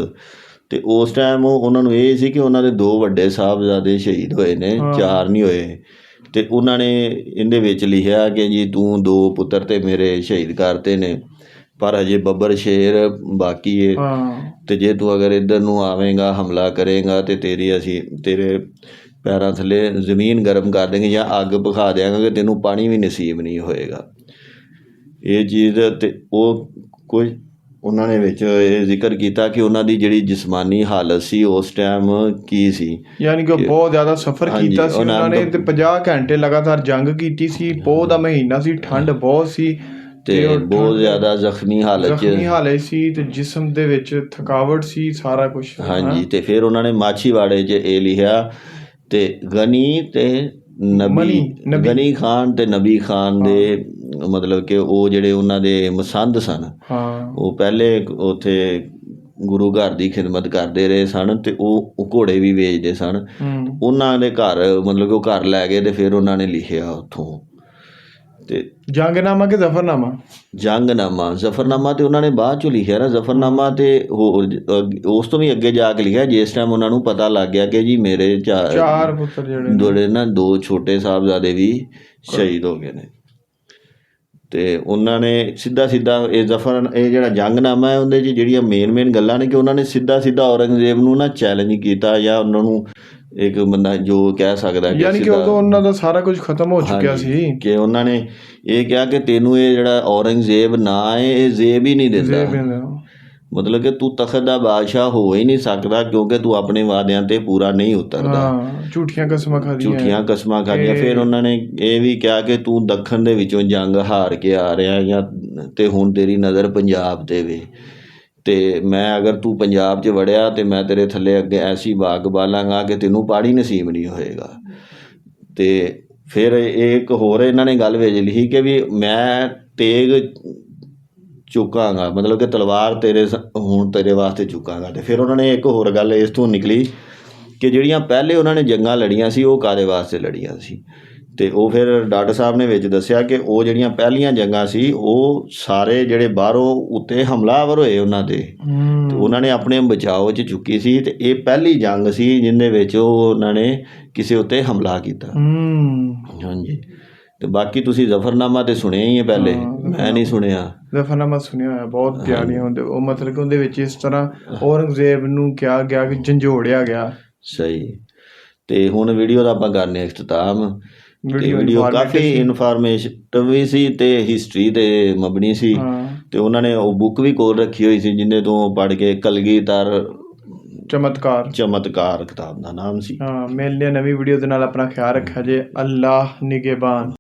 ਤੇ ਉਸ ਟਾਈਮ ਉਹਨਾਂ ਨੂੰ ਇਹ ਸੀ ਕਿ ਉਹਨਾਂ ਦੇ ਦੋ ਵੱਡੇ ਸਾਹਿਬਜ਼ਾਦੇ ਸ਼ਹੀਦ ਹੋਏ ਨੇ ਚਾਰ ਨਹੀਂ ਹੋਏ ਤੇ ਉਹਨਾਂ ਨੇ ਇਹਦੇ ਵਿੱਚ ਲਿਖਿਆ ਕਿ ਜੀ ਤੂੰ ਦੋ ਪੁੱਤਰ ਤੇ ਮੇਰੇ ਸ਼ਹੀਦ ਕਰਤੇ ਨੇ ਪਰ ਅਜੇ ਬੱਬਰ ਸ਼ੇਰ ਬਾਕੀ ਏ। ਹਾਂ। ਤੇ ਜੇ ਤੂੰ ਅਗਰ ਇੱਧਰ ਨੂੰ ਆਵੇਂਗਾ ਹਮਲਾ ਕਰੇਗਾ ਤੇ ਤੇਰੀ ਅਸੀਂ ਤੇਰੇ ਪੈਰਾਂ ਥੱਲੇ ਜ਼ਮੀਨ ਗਰਮ ਕਰ ਦੇਂਗੇ ਜਾਂ ਅੱਗ ਭਖਾ ਦੇਵਾਂਗੇ ਤੈਨੂੰ ਪਾਣੀ ਵੀ ਨਸੀਬ ਨਹੀਂ ਹੋਏਗਾ। ਇਹ ਚੀਜ਼ ਤੇ ਉਹ ਕੋਈ ਉਹਨਾਂ ਨੇ ਵਿੱਚ ਇਹ ਜ਼ਿਕਰ ਕੀਤਾ ਕਿ ਉਹਨਾਂ ਦੀ ਜਿਹੜੀ ਜਿਸਮਾਨੀ ਹਾਲਤ ਸੀ ਉਸ ਟਾਈਮ ਕੀ ਸੀ? ਯਾਨੀ ਕਿ ਬਹੁਤ ਜ਼ਿਆਦਾ ਸਫ਼ਰ ਕੀਤਾ ਸੀ ਉਹਨਾਂ ਨੇ ਤੇ 50 ਘੰਟੇ ਲਗਾਤਾਰ ਜੰਗ ਕੀਤੀ ਸੀ ਪੋਹ ਦਾ ਮਹੀਨਾ ਸੀ ਠੰਡ ਬਹੁਤ ਸੀ ਤੇ ਬਹੁਤ ਜ਼ਿਆਦਾ ਜ਼ਖਮੀ ਹਾਲਤ ਜ਼ਖਮੀ 'ਚ ਹਾਲੇ ਸੀ ਤੇ ਜਿਸਮ ਦੇ ਵਿੱਚ ਥਕਾਵਟ ਸੀ ਸਾਰਾ ਕੁਝ ਹਾਂਜੀ ਤੇ ਫਿਰ ਉਹਨਾਂ ਨੇ ਮਾਛੀਵਾੜੇ 'ਚ ਇਹ ਲਿਖਿਆ ਤੇ ਗਨੀ ਤੇ ਨਬੀ। ਗਨੀ ਖਾਨ ਤੇ ਨਬੀ ਖਾਨ ਦੇ ਮਤਲਬ ਕਿ ਉਹ ਜਿਹੜੇ ਉਹਨਾਂ ਦੇ ਮਸੰਦ ਸਨ। ਹਾਂ। ਉਹ ਪਹਿਲੇ ਉਥੇ ਗੁਰੂ ਘਰ ਦੀ ਖਿਦਮਤ ਕਰਦੇ ਰਹੇ ਸਨ ਤੇ ਉਹ ਘੋੜੇ ਵੀ ਵੇਚਦੇ ਸਨ। ਉਹਨਾਂ ਦੇ ਘਰ ਮਤਲਬ ਕਿ ਉਹ ਘਰ ਲੈ ਗਏ ਤੇ ਫਿਰ ਉਹਨਾਂ ਨੇ ਲਿਖਿਆ ਉੱਥੋਂ। ਤੇ ਜੰਗਨਾਮਾ ਕਿ ਜ਼ਫਰਨਾਮਾ? ਜੰਗਨਾਮਾ। ਜ਼ਫਰਨਾਮਾ ਤੇ ਉਹਨਾਂ ਨੇ ਬਾਅਦ ਚੋਂ ਲਿਖਿਆ ਨਾ ਜ਼ਫਰਨਾਮਾ ਤੇ ਉਸ ਤੋਂ ਵੀ ਅੱਗੇ ਜਾ ਕੇ ਲਿਖਿਆ ਜਿਸ ਟਾਈਮ ਉਹਨਾਂ ਨੂੰ ਪਤਾ ਲੱਗ ਗਿਆ ਕਿ ਜੀ ਮੇਰੇ ਚਾਰ ਪੁੱਤਰ ਜਿਹੜੇ। ਦੋੜੇ ਨਾ ਦੋ ਛੋਟੇ ਸਾਹਿਬਜ਼ਾਦੇ ਵੀ ਸ਼ਹੀਦ ਹੋ ਗਏ ਨੇ। ਤੇ ਉਹਨਾਂ ਨੇ ਸਿੱਧਾ ਸਿੱਧਾ ਇਹ ਜ਼ਫਰ ਇਹ ਜਿਹੜਾ ਜੰਗਨਾਮਾ ਹੈ ਉਹਦੇ 'ਚ ਜਿਹੜੀਆਂ ਮੇਨ ਮੇਨ ਗੱਲਾਂ ਨੇ ਕਿ ਉਹਨਾਂ ਨੇ ਸਿੱਧਾ ਸਿੱਧਾ ਔਰੰਗਜ਼ੇਬ ਨੂੰ ਨਾ ਚੈਲੰਜ ਕੀਤਾ ਜਾਂ ਉਹਨਾਂ ਨੂੰ ਇੱਕ ਬੰਦਾ ਜੋ ਕਹਿ ਸਕਦਾ ਕਿ ਯਾਨੀ ਕਿ ਉਦੋਂ ਉਹਨਾਂ ਦਾ ਸਾਰਾ ਕੁਝ ਖਤਮ ਹੋ ਚੁੱਕਿਆ ਸੀ। ਕਿ ਉਹਨਾਂ ਨੇ ਇਹ ਕਿਹਾ ਕਿ ਤੈਨੂੰ ਇਹ ਜਿਹੜਾ ਔਰੰਗਜ਼ੇਬ ਨਾ ਹੈ ਇਹ ਜ਼ੇਬ ਹੀ ਨਹੀਂ ਦਿੰਦਾ। ਮਤਲਬ ਕਿ ਤੂੰ ਤਖਤ ਦਾ ਬਾਦਸ਼ਾਹ ਹੋ ਹੀ ਨਹੀਂ ਸਕਦਾ ਕਿਉਂਕਿ ਤੂੰ ਆਪਣੇ ਵਾਅਦਿਆਂ ਤੇ ਪੂਰਾ ਨਹੀਂ ਉਤਰਦਾ। ਹਾਂ ਝੂਠੀਆਂ ਕਸਮਾਂ ਖਾਦੀਆਂ ਝੂਠੀਆਂ ਕਸਮਾਂ ਖਾਧੀਆਂ। ਫਿਰ ਉਹਨਾਂ ਨੇ ਇਹ ਵੀ ਕਿਹਾ ਕਿ ਤੂੰ ਦੱਖਣ ਦੇ ਵਿੱਚੋਂ ਜੰਗ ਹਾਰ ਕੇ ਆ ਰਿਹਾ ਜਾਂ ਤੇ ਹੁਣ ਤੇਰੀ ਨਜ਼ਰ ਪੰਜਾਬ ਤੇ ਵੇ। ਅਤੇ ਮੈਂ ਅਗਰ ਤੂੰ ਪੰਜਾਬ 'ਚ ਵੜਿਆ ਤਾਂ ਮੈਂ ਤੇਰੇ ਥੱਲੇ ਅੱਗੇ ਐਸੀ ਬਾਗ ਬਾਲਾਂਗਾ ਕਿ ਤੈਨੂੰ ਪਾਣੀ ਨਸੀਬ ਨਹੀਂ ਹੋਏਗਾ। ਅਤੇ ਫਿਰ ਇਹ ਇੱਕ ਹੋਰ ਇਹਨਾਂ ਨੇ ਗੱਲ ਵੇਚ ਲਈ ਕਿ ਵੀ ਮੈਂ ਤੇਗ ਚੁੱਕਾਂਗਾ, ਮਤਲਬ ਕਿ ਤਲਵਾਰ ਤੇਰੇ ਸ- ਹੁਣ ਤੇਰੇ ਵਾਸਤੇ ਚੁੱਕਾਂਗਾ ਅਤੇ ਫਿਰ ਉਹਨਾਂ ਨੇ ਇੱਕ ਹੋਰ ਗੱਲ ਇਸ ਤੋਂ ਨਿਕਲੀ ਕਿ ਜਿਹੜੀਆਂ ਪਹਿਲੇ ਉਹਨਾਂ ਨੇ ਜੰਗਾਂ ਲੜੀਆਂ ਸੀ ਉਹ ਕਾਦੇ ਵਾਸਤੇ ਲੜੀਆਂ ਸੀ? ਤੇ ਉਹ ਫਿਰ ਡਾਕਟਰ ਸਾਹਿਬ ਨੇ ਵਿੱਚ ਦੱਸਿਆ ਕਿ ਉਹ ਜਿਹੜੀਆਂ ਪਹਿਲੀਆਂ ਜੰਗਾਂ ਸੀ ਉਹ ਸਾਰੇ ਜਿਹੜੇ ਬਾਹਰੋਂ ਉੱਤੇ ਹਮਲਾਵਰ ਹੋਏ ਉਹਨਾਂ ਦੇ। ਤੇ ਉਹਨਾਂ ਨੇ ਆਪਣੇ ਬਚਾਓ 'ਚ ਚੁੱਕੀ ਸੀ ਤੇ ਇਹ ਪਹਿਲੀ ਜੰਗ ਸੀ ਜਿੰਦੇ ਵਿੱਚ ਉਹ ਉਹਨਾਂ ਨੇ ਕਿਸੇ ਉੱਤੇ ਹਮਲਾ ਕੀਤਾ। ਹਾਂਜੀ। ਤੇ ਬਾਕੀ ਤੁਸੀਂ ਜ਼ਫਰਨਾਮਾ ਤੇ ਸੁਣਿਆ ਹੀ ਹੈ ਪਹਿਲੇ? ਮੈਂ ਨਹੀਂ ਸੁਣਿਆ। ਜ਼ਫਰਨਾਮਾ ਸੁਣਿਆ ਹੋਇਆ ਬਹੁਤ ਪਿਆਰੀਆਂ ਹੁੰਦੇ ਉਹ ਮਤਲਬ ਕਿ ਉਹਦੇ ਵਿੱਚ ਇਸ ਤਰ੍ਹਾਂ ਔਰੰਗਜ਼ੇਬ ਨੂੰ ਕਿਹਾ ਗਿਆ ਕਿ ਝੰਜੋੜਿਆ ਗਿਆ। ਸਹੀ। ਤੇ ਹੁਣ ਵੀਡੀਓ ਦਾ ਆਪਾਂ ਕਰਨੇ ਇਖਤਤਾਮ। ਵੀਡੀਓ ਕਾਫੀ ਸੀ। ਇਨਫੋਰਮੇਟਿਵ ਵੀ ਸੀ ਤੇ ਹਿਸਟਰੀ ਤੇ ਮਬਨੀ ਸੀ। ਤੇ ਉਹਨਾਂ ਨੇ ਉਹ ਬੁੱਕ ਵੀ ਕੋਲ ਰੱਖੀ ਹੋਈ ਸੀ ਜਿੰਨੇ ਤੋਂ ਪੜ੍ਹ ਕੇ ਕਲਗੀਧਰ ਚਮਤਕਾਰ। ਚਮਤਕਾਰ ਕਿਤਾਬ ਦਾ ਨਾਮ ਸੀ। ਹਾਂ ਮਿਲਨੇ ਨਵੀਂ ਵੀਡੀਓ ਦੇ ਨਾਲ ਆਪਣਾ ਖਿਆਲ ਰੱਖਿਆ ਜੇ। ਅੱਲਾਹ ਨਿਗਹਿਬਾਨ।